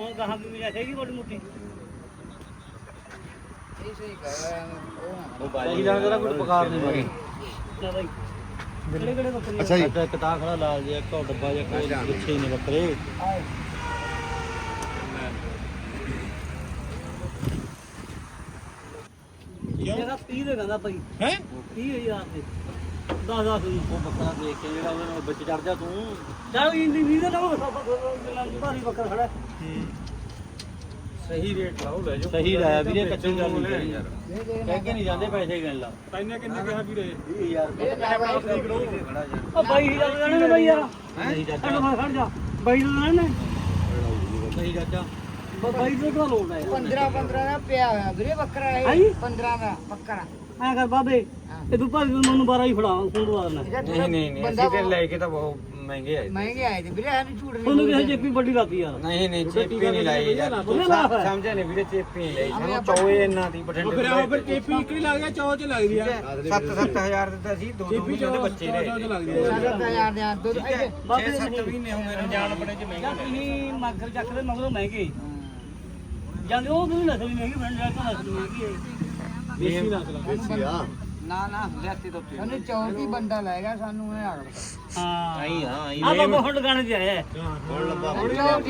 ਹੁਣ ਗਾਹਾਂ ਵੀ ਮਿਲਿਆ ਹੈਗੀ ਬੜੀ ਮੁੱਠੀ? ਇਹ ਸਹੀ ਕਰ ਉਹ ਬਾਜੀ ਦਾ ਜਰਾ ਕੋਈ ਪਕਾਰ ਨਹੀਂ ਮਾਰੀ ਲੈ ਬਾਈ। ਕਿਹੜੇ ਕਿਹੜੇ ਬੱਕਰੀ ਅੱਛਾ ਜੀ। ਇੱਕ ਤਾਂ ਖੜਾ ਲਾਲ ਜਿਹਾ ਇੱਕ ਉਹ ਡੱਬਾ ਜਿਹਾ ਕੋਈ ਪਿੱਛੇ ਹੀ ਨੇ ਬੱਕਰੇ। ਜਿਹੜਾ 30 ਦੇ ਕਹਿੰਦਾ ਭਾਈ ਹੈ? 30000 ਦੇ। 10 10 ਨੂੰ ਉਹ ਬੱਕਰਾ ਦੇਖ ਕੇ ਜਿਹੜਾ ਉਹਦੇ ਨਾਲ ਵਿੱਚ ਚੜ ਜਾ ਤੂੰ। ਚਲ ਇੰਦੀ ਵੀ ਦੇ ਨਾ ਭਾਰੀ ਬੱਕਰ ਖੜਾ। ਸਹੀ ਰੇਟ ਲਾਓ ਲੈ ਜਾਓ। ਸਹੀ ਲਾਇਆ ਵੀਰੇ ਕੱਚੀ ਗੱਲ ਨਹੀਂ ਕਰੀ ਯਾਰ। ਕਹਿ ਕੇ ਨਹੀਂ ਜਾਂਦੇ ਪੈਸੇ ਗਿਣ ਲਾ। ਤੈਨੇ ਕਿੰਨੇ ਕਿਹਾ ਵੀਰੇ? 20000 ਰੁਪਏ। ਉਹ ਬਾਈ ਹੀ ਲੱਗ ਜਾਣੇ ਨੇ ਬਾਈ ਯਾਰ ਨਹੀਂ ਖੜ ਚਾਚਾ ਜਾ ਖੜ ਜਾ। ਬਾਈ ਨੂੰ ਲੈਣੇ ਨਹੀਂ ਚਾਚਾ। ਬਾਈ ਨੂੰ ਤਾਂ ਲੋੜ ਹੈ 15 15 ਦਾ ਪਿਆ ਹੋਇਆ। ਵੀਰੇ ਬੱਕਰਾ ਹੈਂ? ਇਹ 15 ਦਾ ਬੱਕਰਾ। ਐ ਕਰ ਬਾਬੇ ਇਹ ਤੂੰ ਤੂੰ ਮੈਨੂੰ 12 ਹੀ ਫੜਾ ਫੋਨ ਦਵਾ ਦੇਣਾ ਇਹਦਾ ਨਹੀਂ ਨਹੀਂ ਨਹੀਂ ਬੰਦਾ ਅਸੀਂ ਤੇ ਲੈ ਕੇ ਤਾਂ ਬਹੁਤ ਮਹਿੰਗੇ ਆਏ ਮਹਿੰਗੇ ਆਏ ਤੇ ਵੀਰੇ ਸਾਨੂੰ ਝੂਠ ਉਹਨੂੰ ਨਹੀਂ ਕਿਸੇ ਚੇਪੀ ਵੱਡੀ ਲਾਤੀ ਯਾਰ। ਨਹੀਂ ਨਹੀਂ ਚੇਪੀ ਨਹੀਂ ਲਾਈ ਯਾਰ। ਉਹਨੇ। ਸਮਝਿਆ ਨਹੀਂ ਵੀਰੇ ਚੇਪੀ ਨਹੀਂ ਲਾਈ। ਸਾਨੂੰ ਚੋਏ ਇਹਨਾਂ ਦੀ ਬਠਿੰਡੇ ਫਿਰ ਉਹ ਫਿਰ ਕੇਪੀ ਇਕੜੀ ਲੱਗ ਗਿਆ ਚੌ ਚ ਲੱਗਦੀ ਆ। 7-7000 ਦਿੱਤਾ ਸੀ ਦੋ ਦੋ ਮਹੀਨੇ ਦੇ ਬੱਚੇ ਨੇ ਚੌ ਚ ਲੱਗਦੀ ਆ। ਸਾਡਾ ਹਜ਼ਾਰ ਦੇ ਦੋ ਬਾਬੇ 6-7 ਮਹੀਨੇ ਹੋ ਗਏ ਨੇ ਜਾਣ ਬੜੇ ਚ ਮਹਿੰਗੇ ਜਾਂ ਤੁਸੀਂ ਮਗਰ ਚੱਕਦੇ ਮਗਰੋਂ ਮਹਿੰਗੇ। ਜਾਂਦੇ ਉਹ ਵੀ ਨਸਲ ਮਹਿੰਗੀ ਬਣ ਜਾ ਤਾਂ ਨਸਲ ਮਹਿੰਗੀ ਹੈ ਦੇਸੀ ਨਸਲ ਆ। ਨਾ ਨਾ ਲਿਆਤੀ ਤੋਂ ਸਾਨੂੰ ਚੌਕੀ ਬੰਦਾ ਲੈਗਾ ਸਾਨੂੰ ਇਹ ਆਗ ਹਾਂ। ਆਈ ਹਾਂ ਆਈ ਆ। ਬਾਬਾ ਹੁਣ ਗਾਣੇ ਤੇ ਆਇਆ ਹੈ।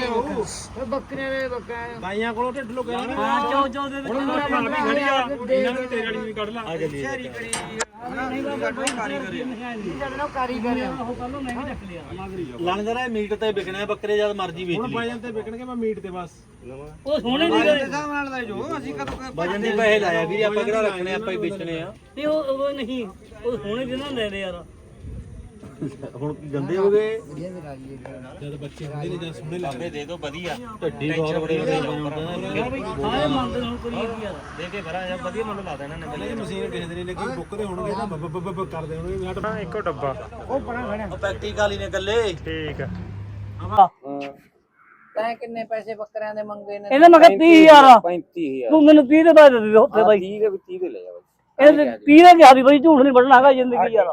ਉਹ ਬੱਕਰੇ ਦੇ ਬੱਕਰੇ ਬਾਈਆਂ ਕੋਲੋਂ ਢਿੱਡ ਲੋ ਗਿਆ ਹਾਂ ਚੌ ਚੌ ਦੇ ਵਿੱਚ ਇਹਨਾਂ ਵੀ ਤੇਰੇ ਵਾਲੀ ਵੀ ਕੱਢ ਲਾ। ਆ ਜਲੀ ਹੈ। ਆ। ਜਰਾ ਮੀਟ ਤੇ ਵਿਕਣੇ ਬੱਕਰੇ ਜਦ ਮਰਜ਼ੀ ਵੇਚ ਹੁਣ ਲਈ। ਬਾਈਆਂ ਤੇ ਵਿਕਣਗੇ ਮੈਂ ਮੀਟ ਤੇ ਬਸ। ਉਹ ਸੋਹਣੇ ਨਹੀਂ ਗਏ ਨਾਲ ਲੈ ਜੋ ਅਸੀਂ ਕਦੋਂ ਵਜਨ ਦੇ ਪੈਸੇ ਲਾਇਆ ਵੀਰੇ ਆਪਾਂ ਕਿਹੜਾ ਰੱਖਣੇ ਆਪਾਂ ਹੀ ਵੇਚਣੇ ਆ। ਤੇ ਉਹ ਉਹ ਨਹੀਂ ਉਹ ਸੋਹਣੇ ਜਿਹਨਾਂ ਲੈ ਲੈ ਯਾਰ। ਹੁਣ ਗੰਦੇ ਹੋ ਗਏ ਜਦ ਬੱਚੇ ਹੁੰਦੇ ਨੇ ਜਦ ਸੋਹਣੇ ਲੱਗਦੇ ਦੇ ਦੋ ਵਧੀਆ। ਢੱਡੀ ਬਹੁਤ ਬੜੇ ਬੜੇ ਬਣਾਉਂਦੇ ਸਾਰੇ ਮੰਨਦੇ ਨੂੰ ਕਰੀ ਯਾਰ ਦੇ ਕੇ ਭਰਾ ਜਾਂ ਵਧੀਆ ਮੁੱਲ ਲਾ ਦੇਣਾ ਨੇ ਇਹ ਮਸ਼ੀਨ ਕਿਸੇ ਦਿਨ ਲੱਗੀ ਬੁੱਕਰੇ ਹੋਣਗੇ ਨਾ ਬੱਬ ਬੱਬ ਬੱਬ ਕਰਦੇ ਹੋਣਗੇ ਹਾਂ ਇੱਕੋ ਡੱਬਾ। ਉਹ ਬਣਾ ਖੜਾ। ਉਹ ਪ੍ਰੈਕਟੀਕਲ ਹੀ ਨੇ ਗੱਲੇ ਠੀਕ ਆ। ਤੈਂ ਕਿੰਨੇ ਪੈਸੇ ਬੱਕਰਿਆਂ ਦੇ ਮੰਗੇ ਨੇ? ਇਹਨੇ ਮੈਂ ਕਿਹਾ 30000 35000 ਤੂੰ ਮੈਨੂੰ 30 ਦੇ ਬਾਅਦ ਦੇ ਦੇ ਉੱਥੇ ਬਾਈ। 30 ਦੇ 30 ਦੇ ਲੈ ਜਾ ਬਾਈ। ਇਹ 30 ਦੇ ਕਿਹਾ ਦੀ ਬਾਈ ਝੂਠ ਨਹੀਂ ਵੱਢਣਾ ਹੈਗਾ ਜ਼ਿੰਦਗੀ ਯਾਰ।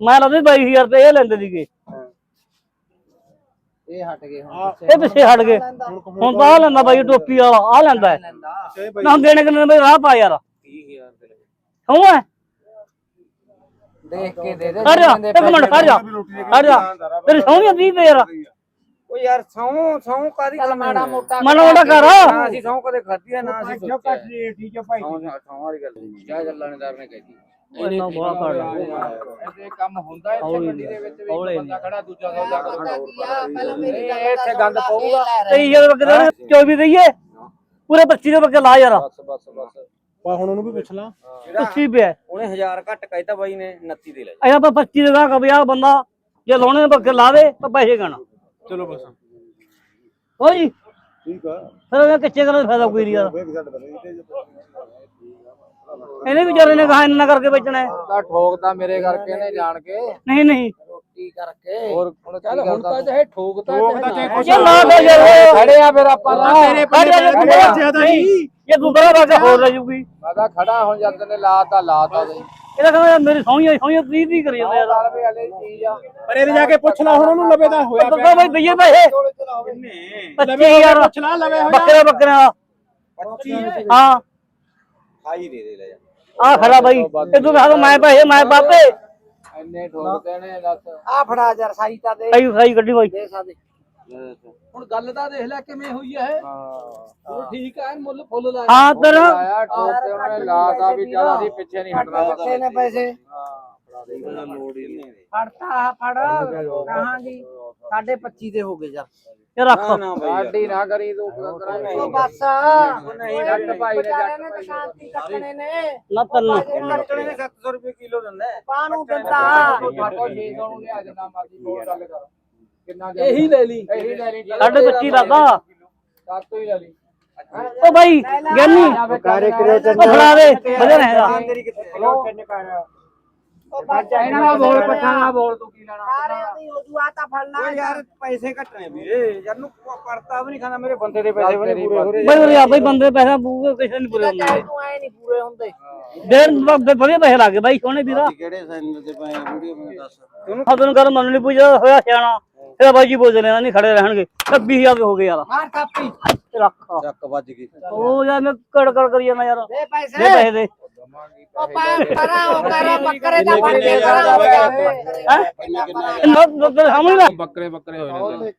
ਮੈਂ ਲਾਦੇ 22000 ਰੁਪਏ ਇਹ ਲੈਂਦੇ ਸੀਗੇ। ਇਹ ਹਟ ਗਏ ਹੁਣ ਇਹ ਪਿੱਛੇ ਹਟ ਗਏ। ਹੁਣ ਤਾਂ ਆ ਲੈਂਦਾ ਬਾਈ ਟੋਪੀ ਵਾਲਾ ਆ ਲੈਂਦਾ ਹੈ। ਲੈਂਦਾ ਨਾ ਦੇਣੇ ਕਿੰਨੇ ਬਾਈ ਰਾਹ ਪਾ ਯਾਰ। 30000 ਦੇ। ਲੈ ਕਿਉਂ ਹੈ? ਦੇਖ ਕੇ ਦੇ ਦੇ। ਖੜ ਜਾ ਇੱਕ ਮਿੰਟ ਖੜ ਜਾ ਖੜ ਜਾ। ਤੇਰੀ ਸੌਂੀਆਂ 30 ਤੇ ਯਾਰ। ਉਹ ਯਾਰ ਸੌ ਸੌ ਕਾਦੀ ਚੱਲ ਮਾੜਾ ਮੋਟਾ ਮਨ ਉਹਦਾ ਕਰ। ਨਾ ਅਸੀਂ ਸੌ ਕਦੇ ਖਾਧੀ ਆ ਨਾ ਅਸੀਂ ਸੋਚਿਆ। ਠੀਕ ਆ ਭਾਈ ਸੌ ਸੌ ਵਾਲੀ ਗੱਲ ਨਹੀਂ ਜਾ ਜੱਲਾਣੇਦਾਰ ਨੇ ਕਹਿਤੀ। ਇੰਨਾ ਬੜਾ ਕਰ ਇਹ ਕੰਮ ਹੁੰਦਾ ਇੱਥੇ ਮੰਡੀ ਦੇ ਵਿੱਚ ਵੀ ਹੌਲੇ ਬੰਦਾ ਖੜਾ ਦੂਜਾ ਸੌਦਾ ਕਰਦਾ ਪਹਿਲਾਂ ਮੇਰੀ ਗੱਲ ਇੱਥੇ ਗੰਦ ਪਊਗਾ ਤੇ ਇਹ ਬੱਕੇ ਦੇ? 24 ਦਈਏ ਪੂਰੇ 25 ਦੇ ਬੱਕੇ ਲਾ ਯਾਰ? ਬਸ ਬਸ ਬਸ। ਪਾ ਹੁਣ ਉਹਨੂੰ ਵੀ ਪੁੱਛ ਲਾ। 25 ਪਿਆ ਉਹਨੇ 1000 ਘੱਟ ਕਹਿਤਾ ਬਾਈ ਨੇ 29 ਦੇ ਲੈ ਅਜਾ ਆਪਾਂ 25 ਦੇ ਦਾ ਕਬਿਆ ਬੰਦਾ ਜੇ ਲਾਉਣੇ ਦੇ ਬੱਕੇ ਲਾ ਦੇ ਤਾਂ ਪੈਸੇ ਗਾਣਾ। ਚਲੋ ਬਸ। ਹੋ ਜੀ? ਠੀਕ ਆ। ਫਿਰ ਉਹ ਕੱਚੇ ਕਰਨ ਦਾ ਫਾਇਦਾ ਕੋਈ ਨਹੀਂ ਯਾਰ। ਇਹਨੇ ਵਿਚਾਰੇ ਨੇ ਕਹਾ ਇੰਨਾ ਕਰਕੇ ਵੇਚਣਾ ਹੈ। ਤਾਂ ਠੋਕਦਾ ਮੇਰੇ ਕਰਕੇ ਨੇ ਜਾਣ ਕੇ। ਨਹੀਂ ਨਹੀਂ। ਰੋਟੀ ਕਰਕੇ। ਹੋਰ ਚੱਲ ਹੁਣ ਤਾਂ ਚਾਹੇ ਠੋਕਦਾ ਠੋਕਦਾ ਚਾਹੇ ਕੁਛ ਇਹ ਲਾ ਦੇ ਯਾਰ। ਖੜੇ ਆ ਫਿਰ ਆਪਾਂ ਤਾਂ। ਤੇਰੇ ਪੱਲੇ ਖੜ ਜਾ, ਬਹੁਤ ਜ਼ਿਆਦਾ ਨਹੀਂ, ਜੀ ਇਹ ਦੂਸਰਾ ਬਾਗਾ ਹੋਰ ਲੈ ਜੂਗੀ। ਮੈਂ ਤਾਂ ਖੜਾ ਹੁਣ ਜਦ ਨੇ ਲਾਤਾ ਲਾਤਾ ਜੀ ਇਹਦਾ ਕਹਿੰਦਾ ਮੇਰੀ ਸੌਂੀਆਂ ਸੌਂੀਆਂ 30 30 ਕਰੀ ਜਾਂਦਾ ਯਾਰ। ਨਾਲ ਵੀ ਹਲੇ ਚੀਜ਼ ਆ। ਪਰ ਇਹਦੇ ਜਾ ਕੇ ਪੁੱਛ ਲਾ ਹੁਣ ਉਹਨੂੰ ਲਵੇ ਦਾ ਹੋਇਆ ਬੱਕਾ ਬਈ ਦਈਏ ਪੈਸੇ। ਲਵੇ 25000 ਪੁੱਛ ਲਾ ਲਵੇ ਹੋਇਆ। ਬੱਕਰੇ ਬੱਕਰੇ 25 ਹਾਂ। ਖਾਈ ਦੇ ਦੇ ਲੈ ਜਾ। ਆ ਖੜਾ ਬਾਈ। ਇਹ ਤੂੰ ਕਹਾਂ ਮੈਂ ਪੈਸੇ ਮੈਂ ਬਾਪੇ। ਇੰਨੇ ਠੋਕਦੇ ਨੇ ਦੱਸ। ਆ ਫੜਾ ਯਾਰ ਸਾਈ ਤਾਂ ਦੇ। ਆਈ ਖਾਈ ਗੱਡੀ ਬਾਈ। ਦੇ ਹੁਣ ਗੱਲ ਤਾਂ ਦੇਖ ਲੈ ਕਿਵੇਂ ਹੋਈ ਹੈ। ਹਾਂ ਠੀਕ ਹੈ ਮੁੱਲ ਫੁੱਲ ਲਾਇਆ। ਹਾਂ ਤੇਰਾ। ਆਇਆ ਠੋਕਦੇ ਉਹਨੇ ਲਾਤਾ ਵੀ ਚੱਲ ਅਸੀਂ ਪਿੱਛੇ ਨਹੀਂ ਹਟਣਾ। ਬੱਚੇ ਨੇ ਪੈਸੇ। ਹੀ। ਫੜਤਾ ਫੜ ਕਹਾਂ ਦੀ ਸਾਡੇ 25 ਦੇ ਹੋ ਗਏ ਯਾਰ। ਇਹ ਰੱਖ। ਨਾ ਬਾਈ ਸਾਡੀ ਨਾ ਕਰੀ ਤੂੰ ਕਰਾਂਗੇ ਉਹ ਬਸ। ਨਹੀਂ ਜੱਟ ਭਾਈ ਨੇ ਜੱਟ ਦੁਕਾਨ ਤੇ ਕੱਟਣੇ ਨੇ। ਨਾ ਤੈਨੂੰ ਕੱਟਣੇ ਨੇ 700 ਰੁਪਏ ਕਿਲੋ ਦਿੰਦਾ ਹੈ। ਪਾਣੂ ਦਿੰਦਾ। ਫਾਟੋ 600 ਨੂੰ ਲਿਆ ਜਿੰਨਾ ਮਰਜ਼ੀ ਹੋਰ ਗੱਲ ਕਰ। ਕਿੰਨਾ ਇਹੀ ਲੈ ਲਈ। ਇਹੀ ਲੈ ਲਈ ਸਾਡੇ 25 ਦਾਦਾ ਸਾਤੋਂ ਹੀ ਲੈ ਲਈ। ਉਹ ਬਾਈ ਗਿਆਨੀ। ਕਾਰੇ ਉਹ ਫੜਾ ਦੇ ਵਜਨ ਹੈਗਾ। ਤੇਰੀ ਕਿੱਥੇ ਕਿਲੋ ਕਿੰਨੇ ਇਹਨਾਂ ਦਾ ਬੋਲ ਪੱਠਾ ਨਾ ਬੋਲ ਤੂੰ ਕੀ ਲੈਣਾ? ਸਾਰਿਆਂ ਦੀ ਹੋ ਜੂ ਆ ਤਾਂ ਫੜਨਾ ਓਏ ਯਾਰ ਪੈਸੇ ਘਟਣੇ ਵੀਰੇ। ਯਾਰ ਨੂੰ ਪੜਤਾ ਵੀ ਨਹੀਂ ਖਾਂਦਾ ਮੇਰੇ ਬੰਦੇ ਦੇ ਪੈਸੇ ਵੀ ਨਹੀਂ ਪੂਰੇ ਹੋ ਰਹੇ। ਬਈ ਉਹ ਯਾਰ ਬਈ ਬੰਦੇ ਪੈਸਾ ਬੂਗੇ ਕਿਸੇ ਨਹੀਂ ਪੂਰੇ ਹੁੰਦੇ ਤੂੰ ਐ ਨਹੀਂ ਪੂਰੇ ਹੁੰਦੇ। ਲੱਖ ਵਧੀਆ ਪੈਸੇ ਲੱਗ ਗਏ ਬਾਈ ਸੋਹਣੇ ਵੀਰਾ। ਕਿਹੜੇ ਸੈਂਟਰ ਤੇ ਪਏ ਵੀਡੀਓ ਮੈਨੂੰ ਦੱਸ। ਤੈਨੂੰ ਕਰ ਮੰਨ ਨਹੀਂ ਪੁੱਛਦਾ ਹੋਇਆ ਸਿਆਣਾ ਇਹਦਾ ਬਾਈ ਜੀ ਬੋਲ ਲੈਣਾ ਨਹੀਂ ਖੜੇ ਰਹਿਣਗੇ। 26000 ਦੇ ਹੋ ਗਏ ਯਾਰ। ਮਾਰ ਕਾਪੀ। ਰੱਖ ਚੱਕ ਵੱਜ ਗਈ। ਉਹ ਯਾਰ ਮੈਂ ਕੜ ਕੜ ਕਰੀ ਜਾਂਦਾ ਯਾਰ। ਦੇ ਦੇ ਪੈਸੇ ਪੈਸੇ ਦੇ। ਉਹ ਪਾ ਪਰਾ ਉਹ ਕਰਾ ਬੱਕਰੇ ਦਾ ਫੜ ਕੇ ਪਰਾ ਹਜ਼ਾਰ ਦਾ ਹੈ ਨਾ ਨਾ ਸਾਹਮਣੇ ਨਾ ਬੱਕਰੇ ਬੱਕਰੇ ਹੋਏ ਨੇ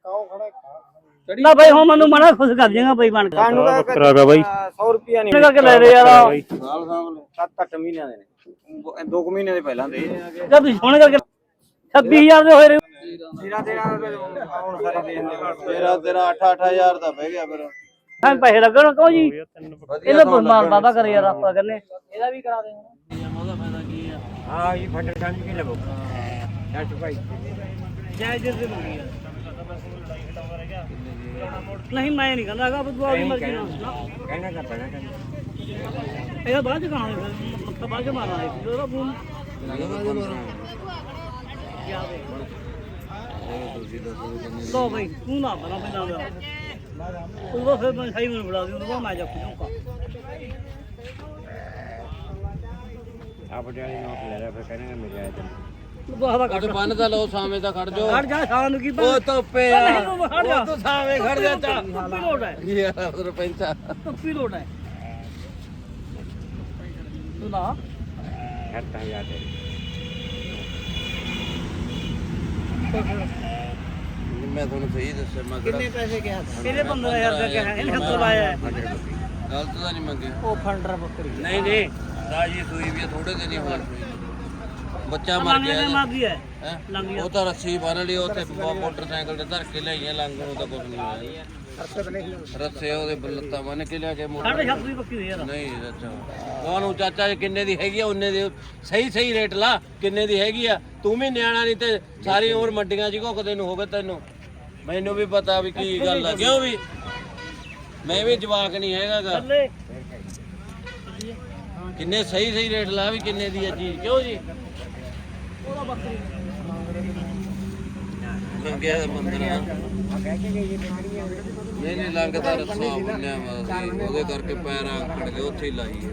ਨਾ ਬਾਈ ਹੁਣ ਮੈਨੂੰ ਮਨਾ ਖੁਸ਼ ਕਰ ਦੇਗਾ ਬਾਈ ਬਣ ਕੇ। ਬੱਕਰਾ ਦਾ ਬਾਈ। 100 ਰੁਪਿਆ ਇਹਨੇ ਕਰਕੇ ਲੈ ਲੈ ਯਾਰ। ਸਾਲ ਸਾਲ 7-8 ਮਹੀਨਿਆਂ ਦੇ ਨੇ। 2 ਮਹੀਨੇ ਦੇ ਪਹਿਲਾਂ ਦੇ ਜਦ ਤੁਸੀਂ ਸੋਹਣੇ ਕਰਕੇ 26000 ਦੇ ਹੋਏ ਰਹੇ ਤੇਰਾ ਤੇਰਾ ਹੁਣ ਸਾਰੇ ਦੇ ਤੇਰਾ ਤੇਰਾ 8-8000 ਦਾ ਪੈ ਗਿਆ ਫਿਰ। ਹਾਂ ਪੈਸੇ ਲੱਗਣ ਕਹੋ ਜੀ? ਇਹਦਾ ਮਾਲ ਬਾਬਾ ਕਰੇ ਯਾਰ ਆਪਾਂ ਕਹਿੰਦੇ ਇਹਦਾ ਵੀ ਕਰਾ ਦੇ ਉਹਦਾ ਫਾਇਦਾ ਕੀ ਆ? ਹਾਂ ਇਹ ਫੰਡ ਕੰਨ ਕੇ ਲਵੋ। ਜੱਟ ਭਾਈ। ਜੈ ਜੈ ਦੇ ਮੰਗੀ ਯਾਰ ਨਹੀਂ ਮੈਂ ਨਹੀਂ ਕਹਿੰਦਾ ਹੈਗਾ ਬਦੂਆ ਦੀ ਮਰਜ਼ੀ ਨਾਲ। ਨਾ ਕਹਿਣਾ ਤਾਂ ਪੈਣਾ ਕਹਿੰਦਾ। ਇਹਦਾ ਬਾਅਦ ਚ ਕਹਾਂਗੇ ਫਿਰ ਮੱਥਾ ਬਾਅਦ ਚ ਮਾਰਨਾ ਹੈ ਉਹਦਾ ਫੋਨ ਲੋ ਭਾਈ ਤੂੰ ਨਾ ਬਣਾ ਪਹਿਲਾਂ ਦਾ ਉਹ ਫਿਰ ਮੈਂ ਸਹੀ ਮੈਨੂੰ ਬੁਲਾ ਦਿਓ ਉਹ ਮੈਂ ਜਾ ਖੁਜੂਗਾ ਆ ਪਟਿਆਲੇ ਨੋਟ ਲੈ ਲਿਆ ਫਿਰ ਕਹਿਣਾ ਮੇਰੇ ਆਇਆ ਤੈਨੂੰ ਉਹ ਹਵਾ ਕੱਢ। ਬੰਨ ਤਾਂ ਲਓ ਸਾਵੇਂ ਦਾ ਖੜ ਜਾਓ। ਕੱਢ ਜਾ ਸ਼ਾਮ ਨੂੰ ਕੀ ਉਹ ਧੁੱਪੇ ਆ। ਨਹੀਂ ਤੂੰ ਹਟ ਜਾ। ਉਹ ਤੂੰ ਸਾਵੇਂ ਖੜ ਜਾ ਚਾ ਟੱਪੀ ਲੋਟ ਹੈ। ਯਾਰ ਸਰਪੰਚਾ ਟੱਪੀ ਲੋਟ ਹੈ। ਤੂੰ ਨਾ ਹੱਟਾਂ ਯਾਦ ਹੈ ਮੈਂ ਤੁਹਾਨੂੰ ਸਹੀ ਦੱਸਿਆ ਮੈਂ ਕਿਹੜਾ ਪੈਸੇ ਕਿਹਾ ਇਹਦੇ 15000 ਦਾ ਕਿਹਾ ਇਹਨੇ ਹੱਥੋਂ ਲਾਇਆ ਹੈ। ਗਲਤ ਤਾਂ ਨਹੀਂ ਮੰਗੇ। ਉਹ ਫੰਡਰ ਬੱਕਰੀ। ਨਹੀਂ ਨਹੀਂ। ਤਾਜੀ ਸੂਈ ਵੀ ਥੋੜੇ ਦਿਨ ਹੀ ਹੋਏ ਸੂਈ। ਬੱਚਾ ਮਰ ਗਿਆ ਹੈ? ਉਹ ਤਾਂ ਰੱਸੀ ਬੰਨ ਲਈ ਉੱਥੇ ਮੋਟਰਸਾਈਕਲ ਤੇ ਧਰ ਕੇ ਲਿਆਈਆਂ ਲੰਗ ਨੂੰ ਤਾਂ ਕੁਝ ਨਹੀਂ ਹੋਇਆ। ਰੱਸੇ ਉਹਦੇ। ਬੱਲਤਾ ਬੰਨ ਕੇ ਲਿਆ ਕੇ ਮੋਟਰ ਸਾਢੇ ਸੱਤ ਦੀ ਬੱਕਰੀ ਦੇ ਯਾਰ। ਨਹੀਂ ਅੱਛਾ ਉਹਨੂੰ ਚਾਚਾ ਜੀ ਕਿੰਨੇ ਦੀ ਹੈਗੀ ਆ ਉਹਨੇ ਦੇ ਸਹੀ ਸਹੀ ਰੇਟ ਲਾ ਕਿੰਨੇ ਦੀ ਹੈਗੀ ਆ। ਤੂੰ ਵੀ ਨਿਆਣਾ ਨਹੀਂ ਤੇ ਸਾਰੀ ਉਮਰ ਮੰਡੀਆਂ 'ਚ ਘੁੱਕਦੇ ਨੂੰ ਹੋਵੇ ਤੈਨੂੰ। ਮੈਨੂੰ ਵੀ ਪਤਾ ਵੀ ਕੀ ਗੱਲ ਆ ਕਿਉਂ ਵੀ? ਮੈਂ ਵੀ ਜਵਾਕ ਨਹੀਂ ਹੈਗਾਗਾ ਕਿੰਨੇ ਸਹੀ ਸਹੀ ਰੇਟ ਲਾ ਵੀ ਕਿੰਨੇ ਦੀ ਆ ਚੀਜ਼ ਕਿਉਂ ਜੀ? ਉਹਦਾ ਬੱਕਰੀ। ਲੰਗਿਆ ਮੰਦਰਾ ਨਹੀਂ ਨਹੀਂ ਲੰਗਦਾ ਰਸਾ ਬੰਨਿਆ ਵਾ ਉਹਦੇ ਕਰਕੇ ਪੈਰ ਆਕੜ ਗਏ ਉੱਥੇ ਹੀ ਲਾਈ ਹੈ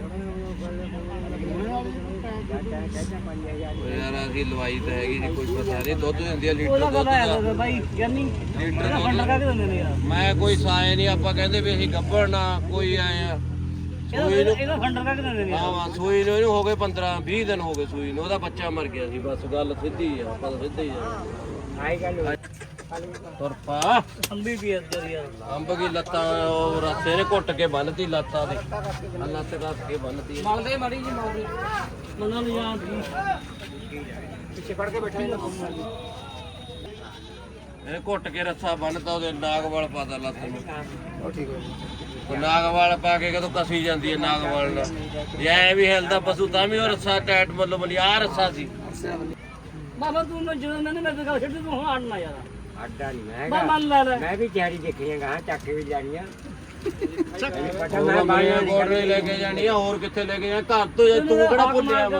ਉਹ ਯਾਰ ਅਸੀਂ ਲਵਾਈ ਤਾਂ ਹੈਗੀ ਜੀ ਕੋਈ ਪਤਾ ਨਹੀਂ ਦੁੱਧ ਦਿੰਦੀ ਆ ਲੀਟਰ ਉਹਦਾ ਦੁੱਧ ਕਹਦਾ ਦਾ। ਹੈ ਬਾਈ ਗਿਆਨੀ। ਲੀਟਰ ਇਹਦਾ ਫੰਡਰ ਕਾ ਦਿੰਦੇ ਨੇ ਯਾਰ? ਮੈਂ ਕੋਈ ਸਾਏ ਨਹੀਂ ਆਪਾਂ ਕਹਿੰਦੇ ਵੀ ਅਸੀਂ ਗੱਭਰ ਨਾ ਕੋਈ ਆਏ ਆ। ਇਹਦਾ ਇਹਦਾ ਫੰਡਰ ਕਾ ਦਿੰਦੇ ਨੇ ਹਾਂ ਵਾ ਸੂਈ ਨੂੰ ਇਹਨੂੰ ਹੋ ਗਏ 15 20 ਦਿਨ ਹੋ ਗਏ ਸੂਈ ਨੂੰ। ਉਹਦਾ ਬੱਚਾ ਮਰ ਗਿਆ ਸੀ ਬਸ ਗੱਲ ਸਿੱਧੀ ਆ ਆਪਾਂ ਸਿੱਧੀ ਆ। ਆਈ ਗੱਲ ਤੁਰਪਾ। ਅੰਬੀ ਵੀ ਇੱਧਰ ਯਾਰ ਅੰਬ ਕੀ ਲੱਤਾਂ ਉਹ ਰਸੇ ਨੇ ਘੁੱਟ ਕੇ ਬੰਨਤੀ ਲੱਤਾਂ ਦੇ। ਆਹ ਲੱਤ ਕੱਸ ਕੇ ਬੰਨਤੀ ਮਲਦੇ ਮੜੀ ਜੀ ਮਲਦੇ। ਮੰਨਾਂ ਨੂੰ ਜਾਣ ਦੀ ਪਿੱਛੇ ਫੜ ਕੇ ਬੈਠਾ ਇਹਨੇ ਘੁੱਟ ਕੇ ਰੱਸਾ ਬੰਨਤਾ ਉਹਦੇ ਨਾਗਵਾਲ ਪਾਦਾ ਲੱਤ ਨੂੰ। ਉਹ ਠੀਕ ਹੋ। ਉਹ ਨਾਗਵਾਲ ਪਾ ਕੇ ਕਦੋਂ ਕਸੀ ਜਾਂਦੀ ਹੈ ਨਾਗਵਾਲ ਨਾਲ। ਐ ਵੀ ਹਿਲਦਾ ਪਸ਼ੂ ਤਾਂ ਵੀ ਉਹ ਰੱਸਾ ਟਾਈਟ ਮਤਲਬ ਬਲੀ ਆ ਰੱਸਾ ਸੀ। ਬਾਬਾ ਤੂੰ ਮੈਂ ਜਦੋਂ ਮੈंने ਮੇਰੇ ਗੱਲ ਛੱਡੀ ਤੂੰ ਹੁਣ ਆੜਨਾ ਯਾਰ। ਅੱਡਾ ਨਹੀਂ ਮੈਂ ਬਾ ਮੰਨ ਲੈ ਲੈ। ਮੈਂ ਵੀ ਤਿਆਰੀ ਦੇਖੀਆਂ ਗਾ ਚੱਕ ਕੇ ਵੀ ਜਾਣੀਆਂ ਮੈਂ ਮੈਂ ਗੋਡਰੇ ਲੈ ਕੇ ਜਾਣੀ ਆ ਹੋਰ ਕਿੱਥੇ ਲੈ ਕੇ ਜਾਣਾ? ਘਰ ਤੋਂ ਜੇ ਤੂੰ ਕਿਹੜਾ ਭੁੱਲਿਆ ਵਾ?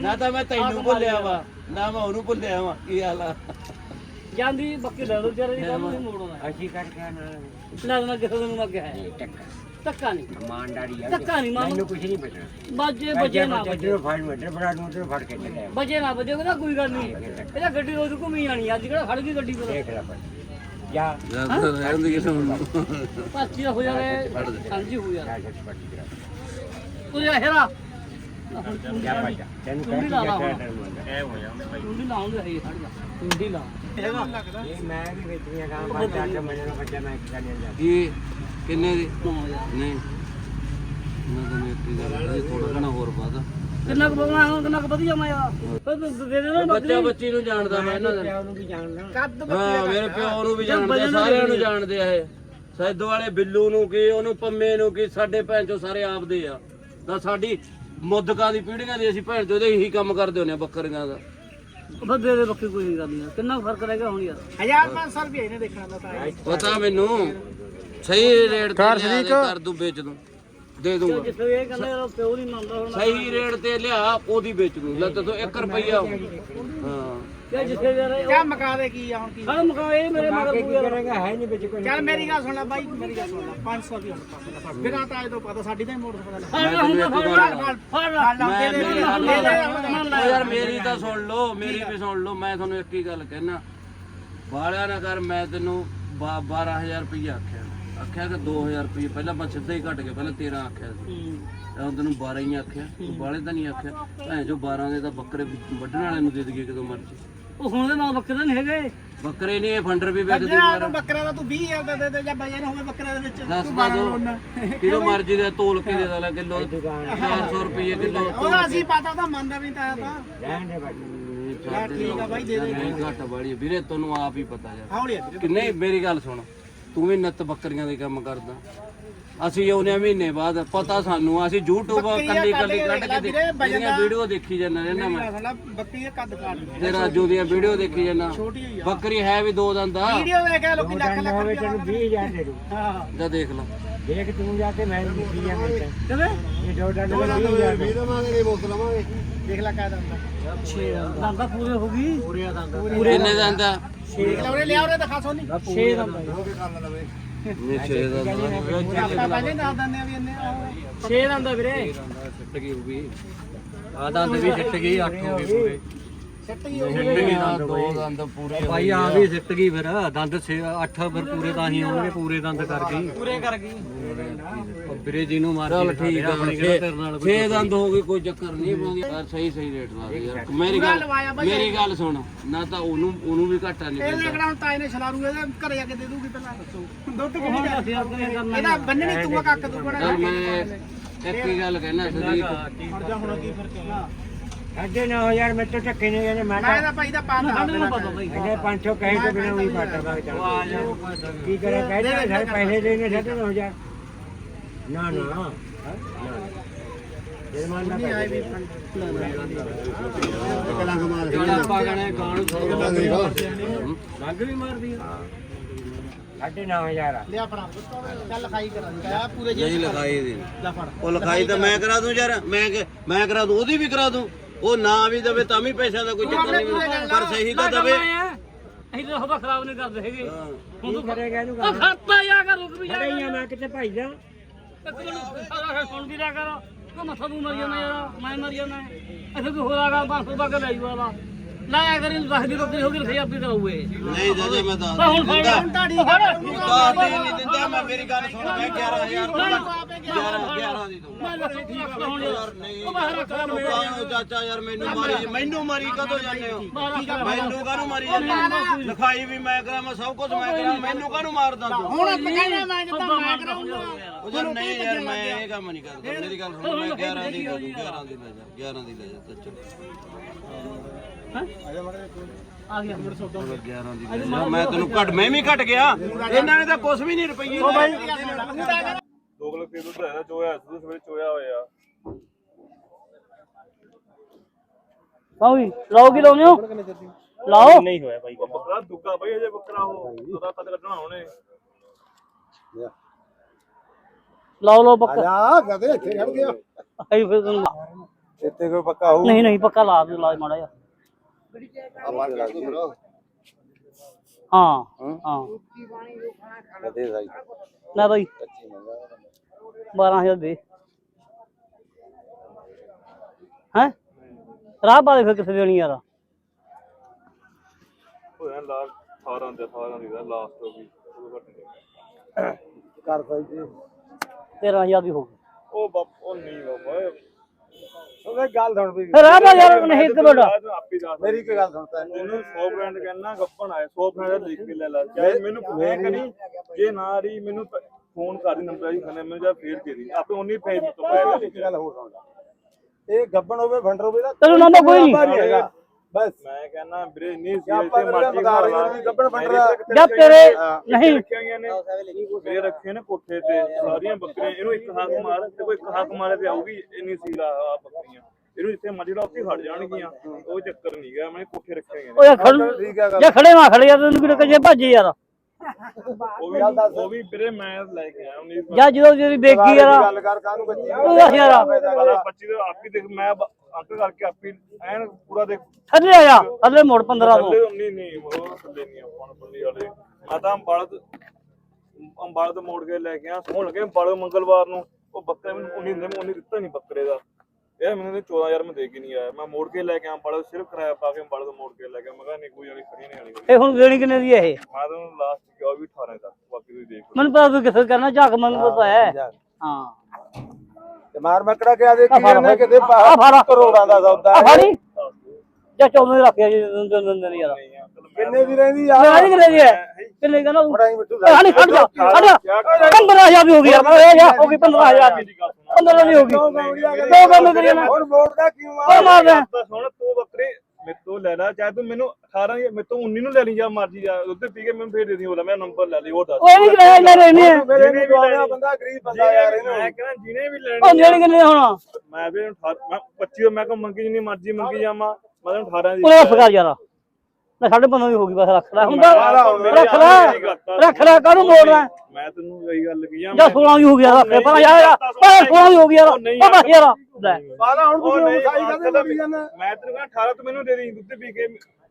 ਨਾ ਤਾਂ ਮੈਂ ਤੈਨੂੰ ਭੁੱਲਿਆ ਵਾ। ਨਾ ਮੈਂ ਉਹਨੂੰ ਭੁੱਲਿਆ ਵਾ ਕੀ ਹਾਲ ਆ? ਜਾਂਦੀ ਬੱਕੀ ਲੈ ਲੋ ਤੇਰੇ ਦੀ ਗੱਲ ਨਹੀਂ ਮੋੜਨਾ ਅਸੀਂ ਕਰਕੇ ਨਾ ਨਾ ਨਾ ਕਿਸੇ ਨੂੰ ਲੱਗ ਹੈ ਟੱਕਾ ਧੱਕਾ ਨਹੀਂ। ਇਮਾਨਦਾਰੀ ਆ। ਧੱਕਾ ਨਹੀਂ ਮਾਮਾ। ਮੈਨੂੰ ਕੁਝ ਨਹੀਂ ਬਚਣਾ ਬਾਜੇ ਬਜੇ ਨਾ ਬਜੇ ਫੜ ਮਟਰ ਫੜਾ ਨੂੰ ਤੇ ਫੜ ਕੇ ਚੱਲਿਆ। ਬਜੇ ਨਾ ਬਜੇ ਉਹਦਾ ਕੋਈ ਗੱਲ ਨਹੀਂ। ਇਹਦਾ ਗੱਡੀ ਰੋਜ਼ ਘੁੰਮੀ ਜਾਣੀ ਅੱਜ ਕਿਹੜਾ ਖੜ ਗਈ ਗੱਡੀ ਪਰ ਦੇਖ ਲੈ ਪਰ ਜਾ। ਰਹਿਣ ਦੇ ਕਿਸੇ ਨੂੰ। ਪਾਚੀ ਦਾ ਹੋ ਜਾਵੇ। ਹਾਂਜੀ ਹੋ ਜਾਵੇ। ਜਾ ਛੱਡ ਪੱਟੀ ਕਰਾ ਤੂੰ ਜਾ ਹੈਰਾ। ਜਾ ਪਾਜਾ ਤੈਨੂੰ ਚੁੰਡੀ ਕਹਿ ਲਾ ਲਾ ਕੇ ਹੁਣ। ਐ ਹੋ ਜਾ ਚੁੰਡੀ ਲਾਉਂਦੇ ਹੈ ਖੜ ਜਾ। ਚੁੰਡੀ ਲਾ। ਇਹ ਮੈਂ ਵੀ ਵੇਚੀਆਂ ਗਾ ਪੰਜ ਅੱਠ ਮਹੀਨੇ ਦਾ ਬੱਚਾ ਮੈਂ ਇੱਕ ਕਰਨੇ ਜਾ ਕੀ? ਕਿੰਨੇ ਦੀ। ਨਹੀਂ। ਮੈਂ ਤਾਂ ਹੀ ਗੱਲ ਇਹ ਥੋੜਾ ਘਣਾ ਹੋਰ ਵਾਦਾ ਕਿੰਨਾ ਕੁ ਬਣਾ ਕਿੰਨਾ ਕੁ ਵਧੀਆ ਮੈਂ ਆ। ਫਿਰ ਤੂੰ ਦੇ ਦੇ ਨਾ ਬੱਚਾ ਬੱਚੀ ਨੂੰ ਜਾਣਦਾ ਮੈਂ ਇਹਨਾਂ ਦਾ। ਉਹਨੂੰ ਵੀ ਜਾਣਦਾ। ਕੱਦ ਹਾਂ ਮੇਰੇ ਪਿਓ ਨੂੰ ਵੀ ਜਾਣਦੇ ਆ, ਸਾਰਿਆਂ ਨੂੰ ਜਾਣਦੇ ਆ ਇਹ। ਸੈਦੋ ਵਾਲੇ ਬਿੱਲੂ ਨੂੰ ਕੀ ਉਹਨੂੰ ਪੰਮੇ ਨੂੰ ਕੀ ਸਾਡੇ ਭੈਣ ਚੋ ਸਾਰੇ ਆਪਦੇ ਆ। ਤਾਂ ਸਾਡੀ ਮੁੱਦਕਾਂ ਦੀ ਪੀੜ੍ਹੀਆਂ ਦੀ ਅਸੀਂ ਭੈਣ ਚੋ ਇਹਦੇ ਇਹੀ ਕੰਮ ਕਰਦੇ ਹੁੰਦੇ ਆ ਬੱਕਰੀਆਂ ਦਾ। ਫਿਰ ਦੇ ਦੇ ਬੱਕੀ ਕੋਈ ਨਹੀਂ ਯਾਰ। ਕਿੰਨਾ ਕੁ ਫ਼ਰਕ ਰਹਿ ਗਿਆ ਹੁਣ ਯਾਰ। 1500 ਰੁਪਏ ਇਹਨੇ ਦੇਖਣਾ ਦਾ ਤਾਂ। ਪਤਾ ਮੈਨੂੰ ਸਹੀ ਰੇਟ ਤੇ ਲਿਆ ਦੇ ਕਰ ਦੂੰ ਵੇਚ ਦੂੰ ਦੇ ਦੂੰਗਾ। ਜਿੱਥੇ ਇਹ ਕਹਿੰਦੇ ਯਾਰ ਪਿਓ ਨਹੀਂ ਮੰਨਦਾ ਹੁਣ? ਸਹੀ ਰੇਟ ਤੇ ਲਿਆ ਉਹਦੀ ਵੇਚ ਦੂੰ ਲੈ ਤੇ 1 ਰੁਪਈਆ ਹਾਂ। ਯਾਰ ਜਿੱਥੇ ਯਾਰ ਇਹ- ਕਿਆ ਮਕਾ ਦੇ ਕੀ ਆ ਹੁਣ ਕੀ? ਹਾਂ ਮਕਾ ਇਹ ਮੇਰੇ ਮਗਰ ਕੀ ਪੂ ਯਾਰ ਕਰੇਗਾ? ਹੈ ਨਹੀਂ ਵਿੱਚ ਕੋਈ। ਚੱਲ ਮੇਰੀ ਗੱਲ ਸੁਣ ਲੈ ਬਾਈ ਮੇਰੀ ਗੱਲ ਸੁਣ ਲੈ। 500 ਰੁਪਏ ਹੁਣ ਬਿਨਾਂ ਤਾਂ ਇਹ ਤੋਂ ਪਤਾ ਸਾਡੀ ਤਾਂ ਮੋਟਰ ਪਤਾ ਲੈ। ਫੜ ਲੈ ਹੁਣ ਫੜ ਲੈ ਫੜ ਲੈ ਮੈਂ ਦੇ ਦੇ ਮੇਰੀ ਦੇ ਦੇ ਓ ਯਾਰ ਮੇਰੀ ਤਾਂ ਸੁਣ ਲਓ ਮੇਰੀ ਵੀ ਸੁਣ ਲਓ ਮੈਂ ਤੁਹਾਨੂੰ ਇੱਕ ਹੀ ਗੱਲ ਕਹਿਣਾ। ਬਾਲਿਆ ਨਾ ਕਰ ਮੈਂ ਤੈਨੂੰ 12000 ਰੁਪਏ ਆਖਿਆ। ਆਖਿਆ ਕਿ 2000 ਰੁਪਏ ਪਹਿਲਾਂ ਮੈਂ ਸਿੱਧਾ ਹੀ ਘਟ ਗਿਆ ਪਹਿਲਾਂ 13 ਆਖਿਆ ਸੀ। ਹੂੰ। ਤਾਂ ਤੈਨੂੰ 12 ਹੀ ਆਖਿਆ ਤੂੰ ਬਾਲੇ ਤਾਂ ਨਹੀਂ ਆਖਿਆ। ਭੈਣ ਜੋ 12 ਦੇ ਤਾਂ ਬੱਕਰੇ ਵੱਢਣ ਵਾਲੇ ਨੂੰ ਦੇ ਦਈਏ ਕਦੋਂ ਮਰਜ਼ੀ। ਉਹ ਹੁਣ ਦੇ ਨਾਲ ਬੱਕਰੇ ਨਹੀਂ ਹੈਗੇ। ਬੱਕਰੇ ਨਹੀਂ ਇਹ ਫੰਡਰ ਵੀ ਵੇਚਦੇ ਯਾਰ ਬੱਕਰਾ ਦਾ ਤੂੰ 20000 ਦਾ ਦੇ ਦੇ ਜਾਂ ਬਜਨ ਹੋਵੇ ਬੱਕਰੇ ਦੇ ਵਿੱਚ ਦੱਸ ਤੂੰ ਪਾ 12 ਦੋ। ਕਿਲੋ ਮਰਜ਼ੀ ਦੇ ਤੋਲ ਕੇ ਦੇ ਦੇਣਾ ਕਿਲੋ 400 ਰੁਪਏ ਕਿਲੋ ਉਹਦਾ ਅਸੀਂ ਪਤਾ ਤਾਂ ਮੰਨਦਾ ਵੀ ਤਾਂ ਤਾਂ। ਠੀਕ ਆ ਬਾਈ, ਦੇ ਦੇ। ਘੱਟ ਬੜੀ ਵੀਰੇ ਤੈਨੂੰ ਆਪ ਹੀ ਪਤਾ ਯਾਰ। ਹੌਲੀ ਆ ਵੀਰੇ। ਕਿ ਨਹੀਂ ਮੇਰੀ ਗੱਲ ਸੁਣ। ਤੂੰ ਵੀ ਨੱਤ ਬੱਕਰੀਆਂ ਦੇ ਕੰਮ ਕਰਦਾ। ਅਸੀਂ ਆਉਨੇ ਮਹੀਨੇ ਬਾਅਦ ਪਤਾ ਸਾਨੂੰ ਅਸੀਂ YouTube ਕੱਲੀ ਕੱਲੀ ਕੱਢ ਕੇ ਦੇਖੀਆਂ ਵੀਡੀਓ ਦੇਖੀ ਜਾਂਦਾ ਰਹਿਣਾ ਮੈਂ। ਬੱਕਰੀ ਦਾ ਕੱਦ ਕਾਟ ਤੇ ਰਾਜੂ ਦੀਆਂ ਵੀਡੀਓ ਦੇਖੀ ਜਾਂਦਾ। ਬੱਕਰੀ ਹੈ ਵੀ ਦੋ ਦੰਦ ਆ। ਵੀਡੀਓ ਵੇਖ ਕੇ ਲੋਕੀ ਲੱਖ ਲੱਖ ਰੁਪਏ 20000 ਦੇ ਦੂ। ਹਾਂ। ਜਾ ਦੇਖ ਲਓ ਦੇਖ ਤੂੰ ਜਾ ਕੇ ਮੈਂ ਦਿੱਤੀ ਜਾਂ ਕਿਵੇਂ? ਇਹ ਦੋ ਡੰਡ ਦੇ 20000 ਦੇ। ਦੇਖ ਲੈ ਕਾਇਦਾ ਹੁੰਦਾ ਦੰਦਾਂ ਪੂਰੇ ਹੋ ਗਈ? ਕਿੰਨੇ ਦੰਦ ਆ। ਦੇਖ ਲੈ ਉਹਨੇ ਲਿਆ ਉਹਨੇ ਦਿਖਾ ਸੋਨੀ। 6 ਦੰਦਾਂ ਨਹੀਂ 6 ਦੰਦ ਆਪਾਂ ਪਹਿਲੇ ਦੱਸ ਦਿੰਦੇ ਆ ਵੀ ਇਹਨੇ 6 ਦੰਦਾਂ ਵੀਰੇ। ਆ ਦੰਦ ਵੀ ਸਿੱਟ ਗਈ 8 ਹੋ ਗਏ ਪੂਰੇ। ਸਿੱਟ ਗਈ ਦੋ ਦੰਦ ਪੂਰੇ ਭਾਈ ਆ। ਵੀ ਸਿੱਟ ਗਈ ਫਿਰ। ਦੰਦ 8 ਫਿਰ ਪੂਰੇ ਤਾਂ ਹੀ ਹੋਣਗੇ ਪੂਰੇ ਦੰਦ ਕਰ ਗਈ ਪੂਰੇ ਕਰ ਗਈ ਵੀਰੇ ਜੀ ਨੂੰ ਮਾਰ ਚੱਲ ਠੀਕ ਆ ਛੇ ਦੰਦ ਹੋ ਗਏ ਕੋਈ ਚੱਕਰ ਨਹੀਂ ਪਾਉਂਦੀ ਯਾਰ ਸਹੀ ਸਹੀ ਰੇਟ ਲਾ ਦੇ ਯਾਰ। ਮੇਰੀ ਗੱਲ ਮੇਰੀ ਗੱਲ ਸੁਣ ਨਾ ਤਾਂ ਉਹਨੂੰ ਉਹਨੂੰ ਵੀ ਘਾਟਾ ਨਹੀਂ ਇਹ ਲੱਗਣਾ ਤਾਂ ਇਹਨੇ ਛਲਾਰੂ ਇਹਦਾ ਘਰੇ ਜਾ ਕੇ ਦੇ ਦੂਗੀ ਪਹਿਲਾਂ। ਦੱਸੋ। ਦੁੱਧ ਕਿਹੜਾ ਇਹਦਾ ਬੰਨਣੀ ਤੂੰ ਕੱਕ ਤੂੰ ਬਣਾ ਮੈਂ ਇੱਕ ਹੀ ਗੱਲ ਕਹਿਣਾ ਸਦੀਕ ਅੜ ਜਾ ਹੁਣ ਕੀ ਫਿਰ ਚੱਲਣਾ ਅੱਗੇ ਨਾ ਹੋ ਯਾਰ ਮੇਰੇ ਤੋਂ ਟੱਕੇ ਨਹੀਂ ਜਾਣੇ ਮੈਂ ਤਾਂ ਭਾਈ ਦਾ ਪਾਤਾ ਇਹਨੇ 500 ਕਹੇ ਤੋਂ ਬਿਨਾ ਵੀ ਪਾਤਾ ਬਾਗ ਚੱਲ ਕੀ ਕਰਾਂ ਕਹਿੰਦੇ ਪੈਸੇ ਦੇਣੇ 7000 ਨਾ ਨਾ। ਨਾ। ਮਾਰਦੀ ਮੈਂ ਕਰਾ ਦੂੰ ਯਾਰ। ਮੈਂ ਕਰਾ ਦੂੰ ਉਹਦੀ ਵੀ ਕਰਾ ਦੂੰ। ਉਹ ਨਾ ਵੀ ਦਵੇ ਤਾਂ ਵੀ ਪੈਸਾ ਦਾ ਕੋਈ ਚੱਕਰ ਨਹੀਂ। ਪਰ ਸਹੀ ਤਾਂ ਦਵੇ। ਅਸੀਂ ਤਾਂ ਹਵਾ ਖਰਾਬ ਨਹੀਂ ਕਰਦੇ ਹੈਗੇ। ਹੁਣ ਤੂੰ ਕਰੇਗਾ ਇਹਨੂੰ ਗੱਲ ਖਰਤਾ ਯਾ ਰੁਕ ਵੀ ਜਾ। ਮੈਂ ਕਿਤੇ ਭਾਈ ਦਾ ਇੱਕ ਮੈਨੂੰ ਸਾਰਾ ਸੁਣ ਵੀ ਲਿਆ ਕਰ। ਕੋ ਮੱਥਾ ਤੂੰ ਮਰ ਜਾਣਾ ਯਾਰ, ਮੈਂ ਮਰ ਜਾਣਾ ਇੱਥੇ ਕੋਈ ਹੋਰ ਆਗਾ 500 ਦਾ ਲੈ ਜੂਗਾ ਵਾ ਲਾਇਆ ਕਰੀ ਦੱਸ ਦੀ ਬੱਕਰੀ ਹੋ ਗਈ ਰੁਪਏ ਆਪੀ ਕਰਾਉਏ ਨਹੀਂ ਦਾਦਾ ਮੈਂ ਦੱਸ ਤਾਂ ਹੁਣ ਫੜ ਦਿੰਦਾ ਢਾੜੀ ਦੱਸ ਦੇ ਨਹੀਂ ਦਿੰਦਾ ਮੈਂ ਮੇਰੀ ਗੱਲ ਸੁਣ ਮੈਂ 11000 11 11 ਦੀ ਦੂੰ ਮੈਂ ਲੱਖ ਲੱਖ ਹੁਣ ਯਾਰ ਨਹੀਂ ਉਹ ਬਾਹਰ ਰੱਖ ਲੈ ਤੂੰ ਚਾਚਾ ਯਾਰ ਮੈਨੂੰ ਮਾਰੀ ਮੈਨੂੰ ਮਾਰੀ ਕਦੋਂ ਜਾਂਦੇ ਹੋ? ਮੈਨੂੰ ਕਾਹਨੂੰ ਮਾਰੀ ਜਾਂਦੇ? ਲਿਖਾਈ ਵੀ ਮੈਂ ਕਰਾਂ ਮੈਂ ਸਭ ਕੁਝ ਮੈਂ ਕਰਾਂ ਮੈਨੂੰ ਕਾਹਨੂੰ ਮਾਰਦਾ ਤੂੰ ਹੁਣ ਕਹਿੰਦੇ ਮੈਂ ਕਿਤਾ ਮੈਂ ਕਰਾਉਂਗਾ ਉਹ ਯਾਰ ਨਹੀਂ ਯਾਰ ਮੈਂ ਇਹ ਕੰਮ ਨਹੀਂ ਕਰਦਾ। ਮੇਰੀ ਗੱਲ ਸੁਣ ਮੈਂ 11 ਦੀ ਦੇ ਦੂੰ 11 ਦੀ ਲੈ ਜਾ 11 ਦੀ ਲੈ ਜਾ ਸੱਚ। ਆ ਗਿਆ। ਮੇਰੇ ਸੌਦਾ 11 ਦੀ ਲੈ ਜਾ ਮੈਂ ਤੈਨੂੰ ਘਟ ਮੈਂ ਵੀ ਘਟ ਗਿਆ। ਇਹਨਾਂ ਨੇ ਤਾਂ ਕੁਝ ਵੀ ਨਹੀਂ ਰੁਪਈਏ ਲਏ। ਦੋ ਕਿਲੋ ਕੇ ਦੁੱਧ ਹੈ ਚੋਇਆ ਸੁਧ ਸਵੇਰੇ ਚੋਇਆ ਹੋਇਆ। ਲਾਓ ਜੀ ਲਾਓ ਕੀ ਲਾਉਨੇ ਹੋ? ਲਾਓ। ਨਹੀਂ ਹੋਇਆ ਬਾਈ ਬੱਕਰਾ ਦੁੱਗਾ ਬਾਈ ਅਜੇ ਬੱਕਰਾ ਉਹ ਉਹਦਾ ਕਦ ਕੱਢਣਾ ਉਹਨੇ। ਲਾਓ ਲਾਓ ਪੱਕਾ। ਆ ਗਦੇ ਇੱਥੇ ਖੜ ਗਿਆ। ਆਈ ਫਿਰ ਤੁਹਾਨੂੰ ਇੱਥੇ ਕੋਈ ਪੱਕਾ ਹੋਊ? ਨਹੀਂ ਨਹੀਂ ਪੱਕਾ ਲਾ ਦੇ ਲਾ ਮਾੜਾ ਜਿਹਾ। ਹਾਂ। ਹਾਂ ਗਦੇ ਸਾਈ। ਲੈ ਬਾਈ। 12000 ਦੇ। ਹੈ? ਰਾਹ ਦੇ ਫਿਰ ਕਿੱਥੇ ਦੇਣੀ ਯਾਰ। ਹੋਇਆ ਲਾਸਟ 18 ਦੇ 18 ਦੀ ਦਾ ਲਾਸਟ ਹੋ ਗਈ। ਉਹ ਘੱਟ ਨਹੀਂ ਕਰ ਸਾਈ ਜੀ 13000 ਦੀ ਹੋ ਗਈ। ਉਹ ਬਾਪ ਉਹ ਨਹੀਂ ਬਾਬਾ ਉਹਦੇ ਗੱਲ ਸੁਣ ਵੀ। ਫਿਰ ਪਾ ਯਾਰ ਨਹੀਂ ਇੱਕ ਨੂੰ ਆਪੇ ਦੱਸ ਮੇਰੀ ਕੀ ਗੱਲ ਸੁਣਦਾ ਉਹਨੂੰ 100 ਬ੍ਰਾਂਡ ਕਹਿਣਾ ਗੱਪਣ ਆਏ 100 ਬ੍ਰਾਂਡ ਲਿਖ ਕੇ ਲੈ ਲਾ। ਚਾਹੇ ਮੈਨੂੰ ਪੁੱਛਿਆ ਕਰੀ। ਜੇ ਨਾ ਰਹੀ ਮੈਨੂੰ ਫੋਨ ਕਰ ਦੀ ਨੰਬਰ ਆਈ ਖਨੇ ਮੈਨੂੰ ਜਾ ਫੇਰ ਦੇ ਦੀ। ਆਪੇ ਉਨੀ ਪੈਸੇ ਤੋਂ ਪੈ ਇੱਕ ਗੱਲ ਹੋਰ ਸੁਣ ਇਹ ਗੱਬਣ ਹੋਵੇ ਫੰਡਰ ਹੋਵੇ ਨਾ ਤੈਨੂੰ ਨਾਮ ਕੋਈ ਨਹੀਂ। ਨਹੀਂ ਹੈਗਾ। ਬਸ। ਮੈਂ ਕਹਿੰਦਾ ਵੀਰੇ ਨਹੀਂ ਸੀ ਆਪਾਂ ਇੱਥੇ ਵੀਰੇ ਮਰਜ਼ੀ ਬਤਾ ਘਰ ਰਹੇ ਲਾ। ਹਾਂ ਵੀ ਗੱਬਣ ਫੰਡਰ ਜਦ ਤੇਰੇ ਨਹੀਂ। ਰੱਖੀਆਂ ਗਈਆਂ ਨੇ। ਵੀਰੇ ਰੱਖੇ ਨੇ ਕੋਠੇ ਤੇ। ਸਾਰੀਆਂ ਬੱਕਰੀਆਂ। ਇਹਨੂੰ ਇੱਕ ਹੱਕ ਮਾਰ ਤੇ ਕੋਈ ਇੱਕ ਹੱਕ ਮਾਰੇ ਤੇ ਆਊਗੀ ਇੰਨੀ ਸੀਲਾ ਆ ਬੱਕਰੀਆਂ। ਇਹਨੂੰ ਜਿੱਥੇ ਮਰਜ਼ੀ ਲਾ ਉੱਥੇ ਖੜ ਜਾਣਗੀਆਂ। ਉਹ ਚੱਕਰ ਨਹੀਂ ਗਾ। ਮੈਂ ਕੋਠੇ ਰੱਖੇ ਗਏ ਨੇ। ਓਏ ਖੜ ਠੀਕ ਹੈ ਗੱਲ। ਜੇ ਖੜੇ ਯਾਰ ਤੈਨੂੰ ਕਿਹੜੇ ਕਜੇ ਭੱਜੇ ਯਾਰ। ਉਹ ਵੀ ਉਹ ਵੀ ਵੀਰੇ ਮੈਂ ਲੈ ਕੇ ਆਇਆ 19 ਜਾਂ ਜਦੋਂ ਤੇਰੀ ਬੇਗੀ ਯਾਰ। ਗੱਲ ਕਰ ਕਾਹਨੂੰ ਬੱਚੀ ਉਹ ਦੱਸ ਯਾਰ 25 ਦਾ ਆਪ ਹੀ ਦੇਖ ਮੈਂ ਬ- ਅੰਕ ਕਰਕੇ ਆਪ ਹੀ ਐਨ ਪੂਰਾ ਦੇਖ। ਥੱਲੇ ਆ ਜਾ ਥੱਲੇ ਮੋੜ 15 ਤੋਂ। ਥੱਲੇ ਉਨੀ ਨਹੀਂ ਉਹ ਥੱਲੇ ਨਹੀਂ ਆਪਾਂ ਨੂੰ ਪੰਡੀ ਵਾਲੇ। ਮੈਂ ਤਾਂ ਬਲਦ ਬਲਦ ਮੋੜ ਕੇ ਲੈ ਕੇ ਆ ਸੋਹਣ ਲੱਗੇ ਬਲਦ ਮੰਗਲਵਾਰ ਨੂੰ। ਉਹ ਬੱਕਰੇ ਮੈਨੂੰ ਉਨੀ ਦਿੰਦੇ ਮੈਂ ਉਨੀ ਦਿੱਤਾ ਨਹੀਂ ਬੱਕਰੇ ਦਾ। ਇਹ ਮੈਨੂੰ ਤੇ 14000 ਮੈਂ ਦੇ ਕੇ ਨਹੀਂ ਆਇਆ। ਮੈਂ ਮੋੜ ਕੇ ਲੈ ਕੇ ਆਇਆ ਬੜਾ ਸਿਰਫ ਕਿਰਾਇਆ ਪਾ ਕੇ ਬੜਾ ਤੋਂ ਮੋੜ ਕੇ ਲੈ ਕੇ ਆਇਆ। ਮੈਂ ਕਿਹਾ ਨਹੀਂ ਕੋਈ ਵਾਲੀ ਖੜੀ ਨਹੀਂ ਆਣੀ ਇਹ ਹੁਣ ਦੇਣੀ ਕਿੰਨੇ ਦੀ ਹੈ ਇਹ? ਮੈਂ ਤਾਂ ਲਾਸਟ ਕਿਹਾ ਵੀ 18 ਤੱਕ ਬਾਕੀ ਤੁਸੀਂ ਦੇਖ ਲਓ। ਮੈਨੂੰ ਪਤਾ ਤੂੰ ਕਿੱਥੇ ਕਰਨਾ ਝਾਕ ਮੈਨੂੰ ਪਤਾ ਹੈ। ਹਾਂ। ਤੇ ਮਾਰ ਮੱਕੜਾ ਕਿਆ ਦੇ ਕੀ ਫੜ, ਇਹਨੇ ਕਿਤੇ ਆ ਫੜ। ਬਾਹਰ ਕਰੋੜਾਂ ਦਾ ਸੌਦਾ ਆ ਫੜੀ। ਜਾਂ 14 ਦੀ ਰੱਖਿਆ ਜੀ ਦਿਨ ਦਿਨ ਦਿਨ ਯਾਰ। ਕਿੰਨੇ ਦੀ ਰਹਿੰਦੀ ਮੈਂ ਯਾਰ ਨਹੀਂ ਕਿੰਨੇ ਦੀ ਹੈ? ਕਿੰਨੇ ਕਹਿੰਦਾ ਤੂੰ? ਬੜਾ ਹੀ ਮਿੱਠੂ ਇਹ ਹਾਲੀ ਖੜ ਜਾ ਖੜ ਜਾ। 15000 ਦੀ ਹੋ ਗਈ ਯਾਰ ਇਹ ਯਾਰ ਹੋ ਗਈ 15000 ਦੀ। 15 ਦੀ ਹੋ ਗਈ। ਦੋ ਕੰਮ ਕਰੀਏ ਨਾ ਹੋਰ ਮੋੜਦਾ ਕਿਉਂ ਆ ਮਾਰਦੇ ਆ। ਤਾਂ ਸੁਣ ਤੂੰ ਬੱਕਰੇ ਮੇਤੋਂ ਲੈ ਲੈ ਚਾਹੇ ਤੂੰ ਮੈਨੂੰ 18 ਜਾਂ ਮੇਤੋਂ 19 ਨੂੰ ਲੈ ਲਈ ਜਾ ਮਰਜ਼ੀ ਜਾ ਉੱਤੇ ਪੀ ਕੇ ਮੈਨੂੰ ਫੇਰ ਦੇ ਦੀ ਬੋਲਾ ਮੈਂ ਨੰਬਰ ਲੈ ਲਈ ਉਹ ਦੱਸ। ਉਹ ਨਹੀਂ ਕਿਹਾ ਲੈ ਲੈਣੀ ਹੈ ਮੇਰੇ ਵੀ ਦਵਾਇਆ ਬੰਦਾ ਗਰੀਬ ਬੰਦਾ ਯਾਰ ਇਹਨੂੰ। ਮੈਂ ਕਹਿੰਦਾ ਜਿਹਨੇ ਵੀ ਉਹ ਲੈਣੀ ਦੇਣੀ ਕਿੰਨੇ ਹੁਣ? ਮੈਂ ਵੀ 18 ਮੈਂ 25 ਮੈਂ ਕੋ ਮੰਗੀ ਜਿੰਨੀ ਮਰਜ਼ੀ ਮੰਗੀ ਜਾਵਾਂ ਮੈਂ ਤੈਨੂੰ 18 ਦੀ ਉਹ ਫਕਰ ਯਾਰ ਲੈ ਸਾਡੇ 15 ਦੀ ਹੋ ਗਈ ਬਸ ਰੱਖ ਲੈ। ਤਾਂ ਰੱਖ ਲੈ ਰੱਖ ਲੈ ਕਾਹਨੂੰ ਮੋੜਨਾ ਮੈਂ ਤੈਨੂੰ ਇਹੀ ਗੱਲ ਕਹੀ ਆ ਜਾਂ 16 ਦੀ ਹੋ ਯਾਰ ਰੱਖ ਲੈ ਪਰ ਯਾਰ ਯਾਰ 16 ਦੀ ਹੋ ਗਈ ਯਾਰ ਉਹ ਬਸ ਯਾਰ। ਲੈ। ਪਾਲਾ ਹੁਣ ਉਹ ਤੂੰ ਨਹੀਂ ਸਾਈ ਕਰਦੇ ਲੱਗੀ ਜਾਂਦਾ? ਮੈਂ ਤੈਨੂੰ ਕਹਿੰਦਾ 18 ਤੂੰ ਮੈਨੂੰ ਦੇ ਦੇ ਦੁੱਧ ਪੀ ਕੇ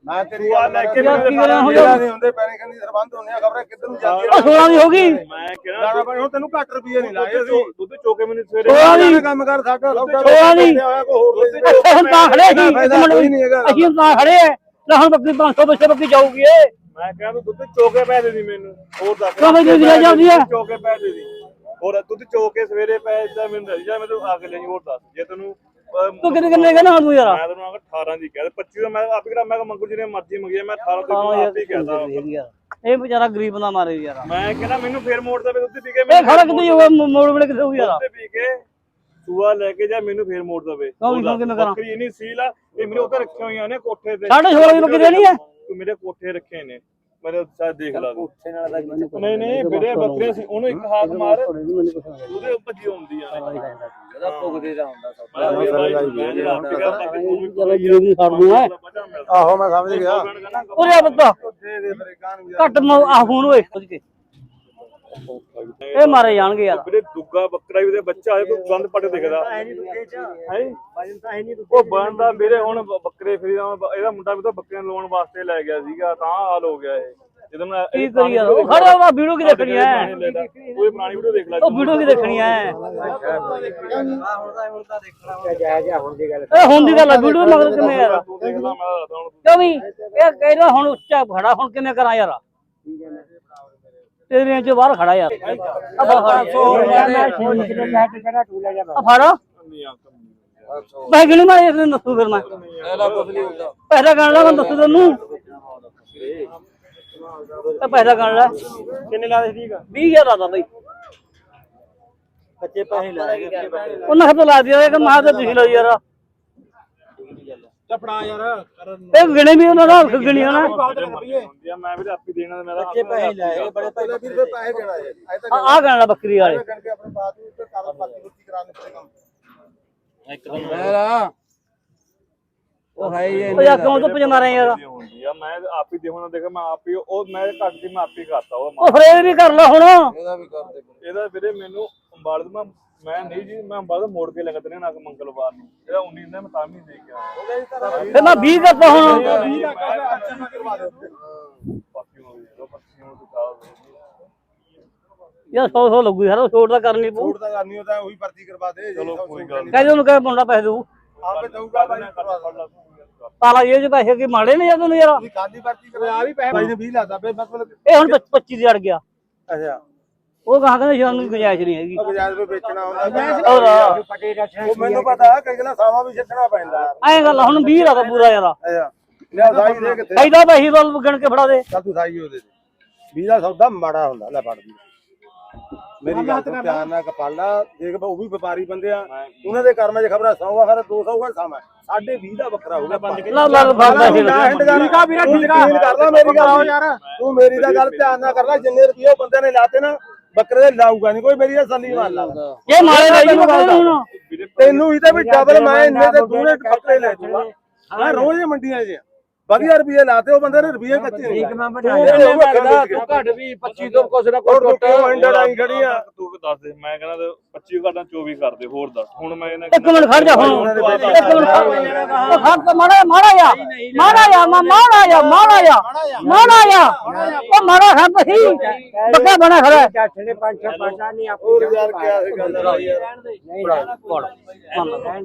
ਮੈਂ ਤੇਰੀ ਆ ਲੈ ਕੇ ਜਿਹੜਾ ਨਹੀਂ ਹੁੰਦੇ ਪੈਣੇ ਖੰਦੀ ਸਰਬੰਧ ਹੁੰਦੇ ਆ ਖਬਰਾਂ ਕਿੱਧਰ ਨੂੰ ਜਾਂਦੀ ਉਹ 16 ਦੀ ਹੋ ਗਈ। ਮੈਂ ਲਾਣਾ ਕਹਿੰਦਾ ਭਾਈ ਹੁਣ ਤੈਨੂੰ ਘੱਟ ਰੁਪਏ ਨਹੀਂ ਲਾਏ ਅਸੀਂ। ਦੁੱਧ ਚੋਕੇ ਮੈਨੂੰ ਸਵੇਰੇ ਸੋਲਾਂ ਦੀ ਇਹ ਕੰਮ ਕਰ ਸਾਡਾ ਸੌਦਾ ਸੋਲਾਂ ਦੀ। ਹੋਇਆ ਕੋਈ ਹੋਰ ਦੇ ਦੇ। ਅੱਛਾ ਹੁਣ ਤਾਂ ਖੜੇ ਸੀ ਇੱਕ ਫਾਇਦਾ ਮਿੰਟ ਕੋਈ ਨਹੀਂ ਹੈਗਾ। ਅਸੀਂ ਹੁਣ ਤਾਂ ਖੜੇ ਆ। ਲੈ ਹੁਣ ਬੱਕਰੀ 500 ਬੱਚੇ ਬੱਕਰੀ ਜਾਊਗੀ ਏ ਮੈਂ ਕਹਿੰਦਾ ਤੂੰ ਦੁੱਧ ਚੋਕੇ ਪੈ ਦੇ ਦੀ ਮੈਨੂੰ। ਹੋਰ ਦੱਸ। ਦੂਜੀ ਲੈ ਜਾਂਦੀ ਹੈ? ਚੋਕੇ ਪੈ ਦੇ ਦੀ ਹੋਰ ਦੁੱਧ ਚੋਕੇ ਸਵੇਰੇ ਪੈ ਜਾ ਮੈਨੂੰ ਦੱਸ ਜਾ ਮੈਂ ਤੈਨੂੰ ਆ ਕੇ ਲੈ ਜੀ ਹੋਰ ਦੱਸ। ਜੇ ਤੈਨੂੰ ਅਹ, ਤੂੰ ਕਿੰਨੇ ਕਿੰਨੇ ਕਹਿੰਦਾ ਹੁਣ ਤੂੰ ਯਾਰ? ਮੈਂ ਤੈਨੂੰ ਆਖਿਆ 18 ਦੀ ਕਹਿ 25 ਦਾ ਮੈਂ ਆਪ ਹੀ ਕਰਾ ਮੈਂ ਕਿਹਾ ਮੰਗੂ ਜਿਹਨੇ ਮਰਜ਼ੀ ਮੰਗੀ ਆ, ਮੈਂ 18 ਤੇ ਹਾਂ ਆਪ ਹੀ ਕਹਦਾ ਇਹ ਵਿਚਾਰਾ ਗਰੀਬ ਬੰਦਾ ਮਾਰੇ ਯਾਰ। ਮੈਂ ਕਹਿੰਦਾ ਮੈਨੂੰ ਫੇਰ ਮੋੜ ਦੇਵੇ ਦੁੱਧ ਪੀ ਕੇ ਇਹ ਖੜਾ ਕਿਤੇ ਮੋ- ਮੋੜ ਵੇਲੇ ਕਿਤੇ ਹੋਊ ਯਾਰ? ਦੁੱਧ ਪੀ ਕੇ ਸੂਆ ਲੈ ਕੇ ਜਾ ਮੈਨੂੰ ਫੇਰ ਮੋੜ ਦੇਵੇ। ਕਿਉਂ ਵੀ ਕਿਵੇਂ ਕਰਾਂ? ਬੱਕਰੀ ਨਹੀਂ ਸੀਲ ਆ ਇਹ ਮੇਰੇ ਉੱਤੇ ਰੱਖੀਆਂ ਹੋਈਆਂ ਨੇ ਕੋਠੇ ਤੇ। ਸਾਢੇ 16 ਦੀ ਬੱਕਰੀ ਦੇਣੀ ਹੈ ਤੂੰ ਮੇਰੇ ਕੋਠੇ ਰੱਖੇ ਨੇ। ਮੇਰੇ ਸਾਹ ਦੇਖ ਲਾ ਤੂੰ। ਨਹੀਂ ਨਹੀਂ ਵੀਰੇ ਬੱਕਰੀਆਂ ਸੀ ਉਹਨੂੰ ਇੱਕ ਹਾਕ ਮਾਰ ਉਹਦੇ ਉੱਪਰ ਜੀ ਹੁੰਦੀ ਆ। ਇਹਦਾ ਭੁਗਦੇ ਦਾ ਹੁੰਦਾ ਸਭ ਚਲੋ ਜਰੂਰੀ ਛੱਡ ਦੂੰਗਾ ਆਹੋ ਮੈਂ ਸਮਝ ਗਿਆ। ਉਰੇ ਬੱਤਾ ਦੇ ਦੇ ਕਾਨ ਘੱਟ ਮ- ਆ ਫੋਨ ਓਏ ਇਹ ਮਾਰੇ ਜਾਣਗੇ ਯਾਰ। ਵੀਰੇ ਦੁੱਗਾ ਬੱਕਰਾ ਵੀ ਉਹਦੇ ਬੱਚਾ ਆਏ ਤੂੰ ਗੰਦ ਪੱਟ ਦਿਖਦਾ। ਹੈ ਉਹ ਬਣਦਾ ਵੀਰੇ ਹੁਣ ਬੱਕਰੇ ਫਰੀ ਇਹਦਾ ਮੁੰਡਾ ਵੀ ਤਾਂ ਬੱਕਰੀਆਂ ਲਾਉਣ ਵਾਸਤੇ ਲੈ ਗਿਆ ਸੀਗਾ ਤਾਂ ਹਾਲ ਹੋ ਗਿਆ ਇਹ। ਜਦੋਂ ਮੈਂ ਕੀ ਕਰੀ ਯਾਰ? ਖੜਾ ਵਾ ਵੀਡੀਓ ਕੀ ਦੇਖਣੀ ਹੈ? ਕੋਈ ਪੁਰਾਣੀ ਵੀਡੀਓ ਦੇਖ ਲੈ। ਉਹ ਵੀਡੀਓ ਕੀ ਦੇਖਣੀ ਹੈ? ਜਾ ਜਾ ਹੁਣ ਦੀ ਗੱਲ ਇਹ ਹੁਣ ਦੀ ਗੱਲ ਆ ਵੀਡੀਓ ਮਗਰ ਕਿਵੇਂ ਯਾਰ? ਤੂੰ ਦੇਖ ਲੈ ਮੈਂ ਦੱਸਦਾ ਹੁਣ। ਕਿਉਂ ਵੀ ਇਹ ਕਹਿੰਦਾ ਹੁਣ ਉੱਚਾ ਖੜਾ ਹੁਣ ਕਿਵੇਂ ਕਰਾਂ ਯਾਰ? ਤੇਰੇ ਚ ਬਾਹਰ ਖੜਾ ਯਾਰ। ਆ ਫੜ ਨਹੀਂ ਆ ਮੈਂ ਕਿਹਨੂੰ ਮੈਂ ਇਸ ਨੂੰ ਦੱਸੂ ਫਿਰ ਮੈਂ। ਪੈਸਾ ਗਣ ਲੈ ਮੈਂ ਦੱਸੂ ਤੈਨੂੰ। ਇਹ ਪੈਸਾ ਗਣ ਲੈ ਕਿੰਨੇ ਲਾ ਦੇ ਠੀਕ ਆ? 20000 ਆਦਾ ਬਈ। ਕੱਚੇ ਪੈਸੇ ਲੈ ਉਹਨਾਂ ਹੱਥ ਲਾ ਦਿਆ ਕਿ ਮਾਂ ਤੇ ਤੁਸੀਂ ਲਓ ਯਾਰ। ਚਪੜਾ ਯਾਰ ਕਰਨ ਇਹ ਗਿਣੇ ਵੀ ਉਹਨਾਂ ਦਾ ਗਿਣੀ ਹੋਣਾ ਹੁੰਦੀ ਆ ਮੈਂ ਵੀ ਆਪੀ ਦੇਣਾ ਮੈਂ ਤਾਂ ਕੱਚੇ ਪੈਸੇ ਲੈ ਗਏ ਬੜੇ ਪੈਸੇ ਵੀਰ ਰੁਪਏ ਪੈਸੇ ਦੇਣਾ ਹੈ ਅਜੇ ਤੱਕ ਆ ਗਣ ਲੈ ਬੱਕਰੀ ਵਾਲੇ। ਗਣ ਕੇ ਆਪਣੇ ਬਾਤ ਨੂੰ ਤੇ ਕਾਗਜ਼ ਪਾਤੀ ਕੁੱਤੀ ਕਰਾਣੇ ਪੜੇ ਕੰਮ ਮੇਰਾ ਉਹ ਹੈ ਹੀ ਉਹ ਯਾਰ ਕਿਉਂ ਤੋਂ ਪਜ ਮਾਰੇ ਯਾਰ? ਹੁੰਦੀ ਆ ਮੈਂ ਆਪ ਹੀ ਦੇਖਣਾ ਦੇਖ ਮੈਂ ਆਪ ਹੀ ਉਹ ਮੈਂ ਘੱਟ ਦੀ ਮੈਂ ਆਪ ਹੀ ਕਰਤਾ ਉਹ ਉਹ ਫਿਰ ਇਹ ਵੀ ਕਰ ਲੈ ਹੁਣ। ਇਹਦਾ ਵੀ ਕਰਦੇ ਇਹਦਾ ਵੀਰੇ ਮੈਨੂੰ ਅੰਬਾਲਦ ਮੈਂ ਮੈਂ ਨਹੀਂ ਜੀ ਮੈਂ ਅੰਬਾਲਦ ਮੋੜ ਕੇ ਲੱਗਦੇ ਨੇ ਨਾ ਮੰਗਲਵਾਰ ਨੂੰ। ਇਹਦਾ 19 ਦਿਨ ਮੈਂ ਤਾਂ ਵੀ ਦੇ ਗਿਆ ਮੈਂ 20 ਕਰਤਾ ਹੁਣ ਬਾਕੀ ਹੋ ਗਿਆ ਬਾਕੀ ਹੋ ਤਾਂ ਯਾਰ 100 100 ਲੱਗੂ ਯਾਰ ਛੋਟ ਤਾਂ ਕਰਨੀ ਪਊ। ਛੋੜ ਤਾਂ ਕਰਨੀ ਉਹ ਤਾਂ ਉਹੀ ਭਰਤੀ ਕਰਵਾ ਦੇ ਚਲੋ ਕੋਈ ਗੱਲ ਨਹੀਂ ਕਹਿੰਦੇ ਉਹਨੂੰ ਕਹੇ ਮੁੰਡਾ ਪੈਸੇ ਦਊ। ਆਪੇ ਦਊਗਾ ਭਾਈ ਦੇ। ਤਾਲਾ ਇਹ ਚ ਪੈਸੇ ਕੀ ਮਾੜੇ ਨੇ ਯਾਰ ਤੈਨੂੰ ਯਾਰ। ਖਾਦੀ ਭਰਤੀ ਕਰਵਾ ਆ ਵੀ ਪੈਸੇ ਭਾਈ ਨੇ 20 ਲਾਤਾ ਬੇ ਮਤਲਬ ਇਹ ਹੁਣ 25 ਦੀ ਅੜ ਗਿਆ। ਅੱਛਾ। ਉਹ ਕਹਾ ਕਹਿੰਦੇ ਸਾਨੂੰ ਗੁੰਜਾਇਸ਼ ਨਹੀਂ ਹੈਗੀ। ਉਹ ਬਜਾਜ ਵਿੱਚ ਵੇਚਣਾ ਹੁੰਦਾ ਹੋਰ। ਉਹ ਮੈਨੂੰ ਪਤਾ ਕਈ ਗੱਲਾਂ ਸਾਵਾ ਵੀ ਛੱਡਣਾ ਪੈਂਦਾ। ਐਂ ਗੱਲ ਹੁਣ 20 ਦਾ ਤਾਂ ਪੂਰਾ ਯਾਰ। ਅੱਛਾ। ਲੈ ਸਾਈ ਦੇ ਕਿੱਥੇ? ਫਾਇਦਾ ਪੈਸੇ ਵੱਲ ਗਣ ਕੇ ਫੜਾ ਦੇ। ਚੱਲ ਤੂੰ ਸਾਈ ਉਹਦੇ ਤੇ। 20 ਦਾ ਸੌਦਾ ਮਾੜਾ ਹੁੰਦਾ ਲੈ ਫੜ ਦੀ। ਮੇਰੀ ਗੱਲ ਤੋਂ ਧਿਆਨ ਨਾਲ ਕਪਾਲਾ ਦੇਖ ਉਹ ਵੀ ਵਪਾਰੀ ਬੰਦੇ ਆ। ਉਹਨਾਂ ਦੇ ਕਰਮਾਂ 'ਚ ਖਬਰਾਂ 100 ਆ ਫਿਰ 200 ਹੋਊਗਾ ਸਾਮਾ ਸਾਡੇ 20 ਦਾ ਬੱਕਰਾ ਹੋ ਗਿਆ 5 ਲਾ ਲਾ ਫੜਦਾ ਸੀ ਠੀਕ ਆ ਵੀਰੇ ਠੀਕ ਆ। ਕਰਦਾ ਮੇਰੀ ਗੱਲ ਯਾਰ। ਤੂੰ ਮੇਰੀ ਤਾਂ ਗੱਲ ਧਿਆਨ ਨਾਲ ਕਰ ਲੈ ਜਿੰਨੇ ਰੁਪਏ ਉਹ ਬੰਦੇ ਨੇ ਲਾਤੇ ਨਾ ਬੱਕਰੇ ਦੇ ਲਾਊਗਾ ਨਹੀਂ ਕੋਈ ਮੇਰੀ ਤਸੱਲੀ ਮੰਨ ਲਾ। ਇਹ ਮਾਰੇ ਜੀ ਬੱਕਰੇ ਨੂੰ ਤੈਨੂੰ ਇਹਦੇ ਵੀ ਡਬਲ ਮੈਂ ਇੰਨੇ ਤੇ ਦੂਰੇ ਬੱਕਰੇ ਲੈ ਜੂਗਾ। ਮੈਂ ਰੋਜ਼ ਹੀ ਮੰਡੀਆਂ 'ਚ। ਵਧੀਆ ਰੁਪਏ ਲਾਤੇ ਉਹ ਬੰਦੇ ਨੇ ਰੁਪਏ ਕੱਚੇ ਨਹੀਂ ਠੀਕ ਮੈਂ ਬਣਾਇਆ ਤੂੰ ਲੱਗਦਾ ਤੂੰ ਘੱਟ ਵੀ 25 ਤੋਂ ਕੁਛ ਨਾ ਹੋਰ ਕੁਛ ਤੂੰ ਕਿਉਂ ਇੰਡਰ ਆਈ ਖੜੀ ਆ। ਤੂੰ ਵੀ ਦੱਸ ਦੇ ਮੈਂ ਕਹਿੰਦਾ 25 ਘਟਾਂ 24 ਕਰ ਦੇ ਹੋਰ ਦੱਸ। ਹੁਣ ਮੈਂ ਇਹਨਾਂ ਇੱਕ ਮਿੰਟ ਖੜ ਜਾ ਹੁਣ। ਇੱਕ ਮਿੰਟ ਖੜ ਜਾ। ਮਾੜਾ ਮਾੜਾ ਜਾ ਮਾੜਾ ਜਾ। ਮਾ ਮਾੜਾ ਜਾ ਮਾੜਾ ਜਾ। ਮਾੜਾ ਜਾ। ਉਹ ਮਾੜਾ ਖੜ ਪਈ ਬੱਕਾ ਬਣਾ ਖੜਾ ਹੈ। ਚਾਚੜੇ ਪੰਜ ਛੇ ਪਾਸਾ ਨਹੀਂ ਹੋਰ ਯਾਰ ਸੀ ਗੱਲ ਆ ਯਾਰ।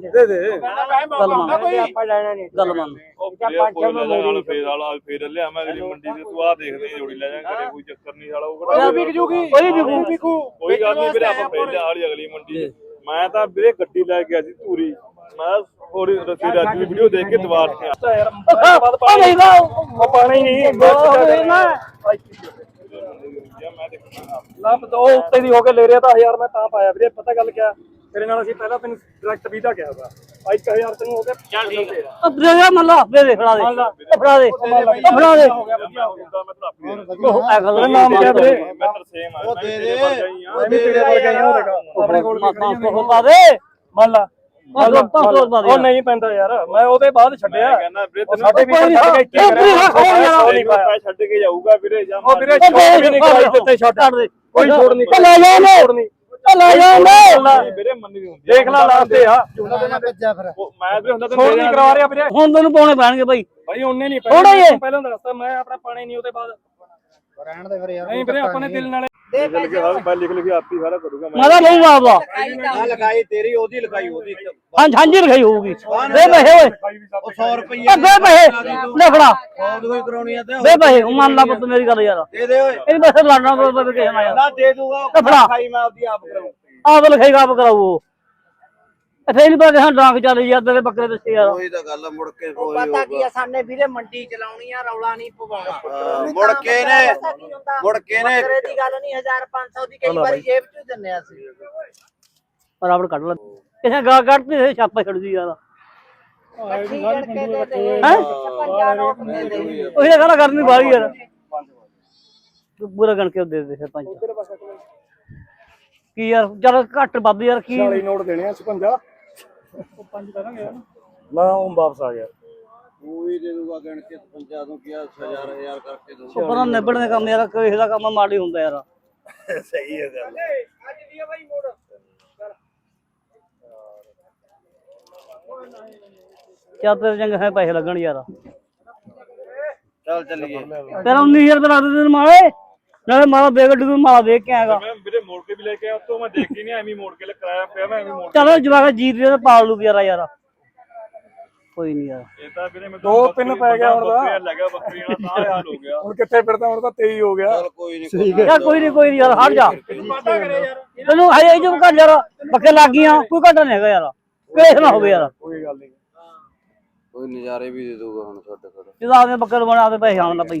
ਦੇ। ਦੇ। ਗੱਲ ਮੰਨ। ਆਪਾਂ ਲੈਣਾ ਨਹੀਂ। ਗੱਲ ਮੰਨ। ਉਹ ਫੇਰ ਕੋਈ ਨਾਲ ਫੇਰ ਵਾਲਾ ਫੇਰ ਲਿਆ ਮੈਂ ਅਗਲੀ ਮੰਡੀ ਤੇ ਤੂੰ ਆ ਦੇਖਦੇ ਆਂ ਜੋੜੀ ਲੈ ਜਾ ਘਰੇ ਕੋਈ ਚੱਕਰ ਨਹੀਂ ਸਾਲਾ ਉਹ ਕਿਹੜਾ ਵਿਕ ਜੂਗੀ ਕੋਈ ਵੀ ਵਿਕੂ ਕੋਈ ਗੱਲ ਨਹੀਂ ਵੀਰੇ ਆਪਾਂ ਫੇਰ ਲਿਆ ਵਾਲੀ ਅਗਲੀ ਮੰਡੀ। ਮੈਂ ਤਾਂ ਵੀਰੇ ਗੱਡੀ ਲੈ ਕੇ ਗਿਆ ਸੀ ਧੂਰੀ। ਮੈਂ ਹੋਰ ਰਸੀ ਰਾਜੀ ਦੀ ਵੀਡੀਓ ਦੇਖ ਕੇ ਦਵਾਰ ਤੇ ਆ ਉਹ ਨਹੀਂ ਦਾ ਉਹ ਪਾਣੀ ਨਹੀਂ। ਨਾ ਮੈਂ ਦੇਖਣਾ ਲੱਭ ਦੋ ਉੱਤੇ ਦੀ ਹੋ ਕੇ ਲੈ ਰਿਹਾ ਤਾਂ 1000 ਮੈਂ ਤਾਂ ਪਾਇਆ। ਵੀਰੇ ਪਤਾ ਗੱਲ ਕਿਆ? ਤੇਰੇ ਨਾਲ ਅਸੀਂ ਪਹਿਲਾਂ ਤੈਨੂੰ ਡਾਇਰੈਕਟ 20 ਦਾ ਕਿਹਾ ਹੋਗਾ 1000 ਤੈਨੂੰ ਹੋ ਗਿਆ ਚੱਲ ਠੀਕ ਹੈ ਉਹ ਦੇ ਦੇ ਮੱਲਾ ਦੇ ਦੇ ਫੜਾ ਦੇ ਉਹ ਫੜਾ ਦੇ ਉਹ ਫੜਾ ਦੇ। ਉਹ ਐ ਗੱਲ ਨਾਮ ਕਿਆ ਵੀਰੇ? ਮੈਂ ਤਰਸੇਮ ਆ ਉਹ ਦੇ ਦੇ ਵੀ ਤੇਰੇ ਵਰਗਾ ਹੀ ਹਾਂ ਦੇਖੋ ਆਪਣੇ ਕੋਲ ਮਾਤਾ ਕੋ ਪਾ ਦੇ। ਲਾ ਦੇ। ਉਹ ਨਹੀਂ ਪੈਂਦਾ ਯਾਰ ਮੈਂ ਉਹਦੇ ਬਾਅਦ ਛੱਡਿਆ। ਉਹ ਸਾਡੇ ਵੀ ਛੱਡ ਕੇ ਇੱਥੇ ਉਹ। ਉਹ ਛੱਡ ਕੇ ਜਾਊਗਾ ਵੀਰੇ ਜਾਂ ਉਹ ਵੀਰੇ ਉਹ ਛੋੜ ਦੇ ਨਹੀਂ ਕਰਾਈ ਦਿੱਤੇ ਛੱਡ ਦੇ। ਕੋਈ ਛੋੜ ਨਹੀਂ ਉਹ ਲੈ ਜਾ ਛੋੜ ਨਹੀਂ। ਉਹ ਲੈ ਜਾ ਨਹੀਂ ਵੀਰੇ ਮੰਨੀ ਨਹੀਂ ਹੁੰਦੀ ਦੇਖ ਲੈ ਲਾਸਤੇ ਆ। ਉਹ ਮੈਂ ਵੀਰੇ ਹੁੰਦਾ ਤਾਂ ਛੋੜ ਨਹੀਂ ਕਰਵਾ ਰਿਹਾ ਵੀਰੇ। ਹੁਣ ਤੈਨੂੰ ਪਾਉਣੇ ਪੈਣਗੇ ਬਾਈ। ਭਾਈ ਉਹਨੇ ਨਹੀਂ। ਪਹਿਲਾਂ ਦੱਸਤਾ ਮੈਂ ਆਪਣਾ ਪਾਣੀ ਨਹੀਂ ਉਹਦੇ ਬਾਅਦ। ਰਹਿਣ ਦੇ ਫਿਰ ਯਾਰ ਨਹੀਂ ਵੀਰੇ ਆਪਣੇ ਦਿਲ ਨਾਲ ਲਿਖ ਕੇ ਹਾਂ ਮੈਂ ਲਿਖ ਲਿਖ ਆਪੀ ਸਾਰਾ ਕਰੂਗਾ ਮੈਂ। ਮੈਂ ਤਾਂ ਲਊਂਗਾ ਆਪਦਾ ਆ। ਲਗਾਈ ਤੇਰੀ ਉਹਦੀ ਲਗਾਈ ਉਹਦੀ। ਹਾਂ ਹਾਂਜੀ ਲਿਖਾਈ ਹੋਊਗੀ। ਦੇ ਪੈਸੇ ਓਏ। ਉਹ 100 ਰੁਪਏ ਉਹ ਦੇ ਪੈਸੇ। ਲੈ ਫੜਾ। ਬਹੁਤ ਕੋਈ ਕਰਾਉਣੀ ਆ ਤੇ ਦੇ ਪੈਸੇ। ਉਹ ਮੰਨ ਲਾ ਪੁੱਤ ਮੇਰੀ ਗੱਲ ਯਾਰ। ਦੇ ਦੇ ਓਏ। ਇਹ ਪੈਸੇ ਲੜਨਾ ਕੋਈ ਕੋਈ ਕਿਸੇ ਨਾਲ ਯਾਰ ਨਾ ਦੇ ਦੂਗਾ। ਇਹ ਫੜਾ। ਖਾਈ ਮੈਂ ਆਪਦੀ ਆਪ ਕਰਾਉਂ ਆਪ ਲਿਖਾਈ ਆਪ ਕਰਾਊ ਇੱਥੇ ਨਹੀਂ ਪਤਾ ਹਾਂ ਡਾਂਗ ਚੱਲ ਯਾਰ ਤੇਰੇ ਬੱਕਰੇ ਦੱਸੇ ਯਾਰ ਉਹੀ ਤਾਂ ਗੱਲ ਆ, ਮੁੜ ਕੇ ਕੋਈ ਪਤਾ ਕੀ ਆ ਸਾਨੇ ਵੀਰੇ ਮੰਡੀ ਚਲਾਉਣੀ ਆ ਰੌਲਾ ਨਹੀਂ ਪਵਾਉਣਾ। ਹਾਂ, ਮੁੜ ਕੇ ਨੇ ਪਤਾ ਕੀ ਹੁੰਦਾ ਮੁੜ ਕੇ ਨੇ। ਬੱਕਰੇ ਦੀ ਗੱਲ ਨਹੀਂ 1500 ਦੀ ਕਈ ਵਾਰੀ ਜੇਬ ਚ ਦਿੰਨੇ ਆ ਅਸੀਂ। ਬਰਾਬਰ ਕੱਢ ਲੈ ਕਿਸੇ ਗਾ ਕੱਢਦੀ ਇਹ ਛਾਪਾ ਛੱਡਦੀ ਯਾਰ। ਇਕੱਠੀ ਕਰਕੇ ਦੇ ਦੇ ਹੈਂ? 56 ਨੋਟ ਦੇ ਦੇ ਉਹ ਇਹ ਗੱਲ ਕਰਨੀ ਬਾਹਲੀ ਯਾਰ ਤੂੰ ਪੂਰਾ ਗਣ ਕੇ ਦੇ ਦੇ ਸਰਪੰਚ ਕੀ ਯਾਰ ਚੱਲ ਘੱਟ ਵੱਧ ਯਾਰ ਕੀ 40 ਨੋਟ ਦੇਣੇ ਆ 56 ਉਹ ਪੰਜ ਨਾ ਉਹ ਵਾਪਸ ਆ ਗਿਆ। ਕੋਈ ਦੇ ਦੂਗਾ ਗਣ ਕੇ 50 ਤੋਂ ਕੀ 1000 1000 ਕਰਕੇ ਉਹ ਪਰਾਂ ਨਿਬੜਨ ਦੇ ਕੰਮ ਯਾਰ ਕਿਸੇ ਦਾ ਕੰਮ ਮਾੜੀ ਹੁੰਦਾ ਯਾਰ। ਸਹੀ ਹੈ ਗੱਲ। ਚੱਲ ਤੇਰੇ ਚੰਗੇ ਹੈ ਪੈਸੇ ਲੱਗਣ ਯਾਰ। ਚੱਲ ਚੱਲੀਏ। ਤੇਰਾ 19000 ਰੁਪਏ ਦੇ ਤੈਨੂੰ ਮਾਲੇ ਨਾਲੇ ਮਾਲਾ ਦੇ ਗੱਡੀ ਨੂੰ ਮਾਲਾ ਦੇ ਕੇ ਆਏਗਾ। ਮੈਂ ਵੀਰੇ ਮੋੜ ਕੇ ਵੀ ਲੈ ਕੇ ਆਇਆ ਉੱਤੋਂ ਮੈਂ ਦੇਖੀ ਨਹੀਂ ਐਵੇਂ ਹੀ ਮੋੜ ਕੇ ਲੈ ਕਰਾਇਆ ਪਿਆ ਮੈਂ ਐਵੇਂ ਮੋੜ ਚਲੋ ਜਵਾਕ ਜੀਤ ਦੇ ਪਾਲ ਲੂ ਯਾਰ ਯਾਰ। ਕੋਈ ਨਹੀਂ ਯਾਰ। ਇਹ ਤਾਂ ਵੀਰੇ ਮੈਂ ਦੋ ਪਿੰਨ ਪੈ ਗਿਆ ਹੁਣ ਦਾ। ਬੱਕਰੀਆਂ ਲੈ ਗਿਆ ਬੱਕਰੀਆਂ ਦਾ ਤਾਂ ਇਹ ਹਾਲ ਹੋ ਗਿਆ। ਹੁਣ ਕਿੱਥੇ ਫਿਰਦਾ ਹੁਣ ਤਾਂ 23 ਹੋ ਗਿਆ। ਚੱਲ ਕੋਈ ਨਹੀਂ ਯਾਰ ਕੋਈ ਨਹੀਂ ਕੋਈ ਨਹੀਂ ਯਾਰ ਹਟ ਜਾ। ਤੈਨੂੰ ਹਜੇ ਜੋ ਘਰ ਯਾਰ ਬੱਕੇ ਲੱਗ ਗਈਆਂ ਕੋਈ ਘਾਟਾ ਨਹੀਂ ਹੈਗਾ ਯਾਰ। ਕੇਸ ਨਾ ਹੋਵੇ ਯਾਰ। ਕੋਈ ਗੱਲ ਨਹੀਂ ਕੋਈ ਨਜ਼ਾਰੇ ਵੀ ਦੇ ਦੂਗਾ ਹੁਣ ਸਾਡੇ ਕੋਲ। ਜਦੋਂ ਆਪਦੇ ਬੱਕਰ ਬਣਾ ਆਪਦੇ ਪੈਸੇ ਆਉਣ ਲੱਗ ਪਈ।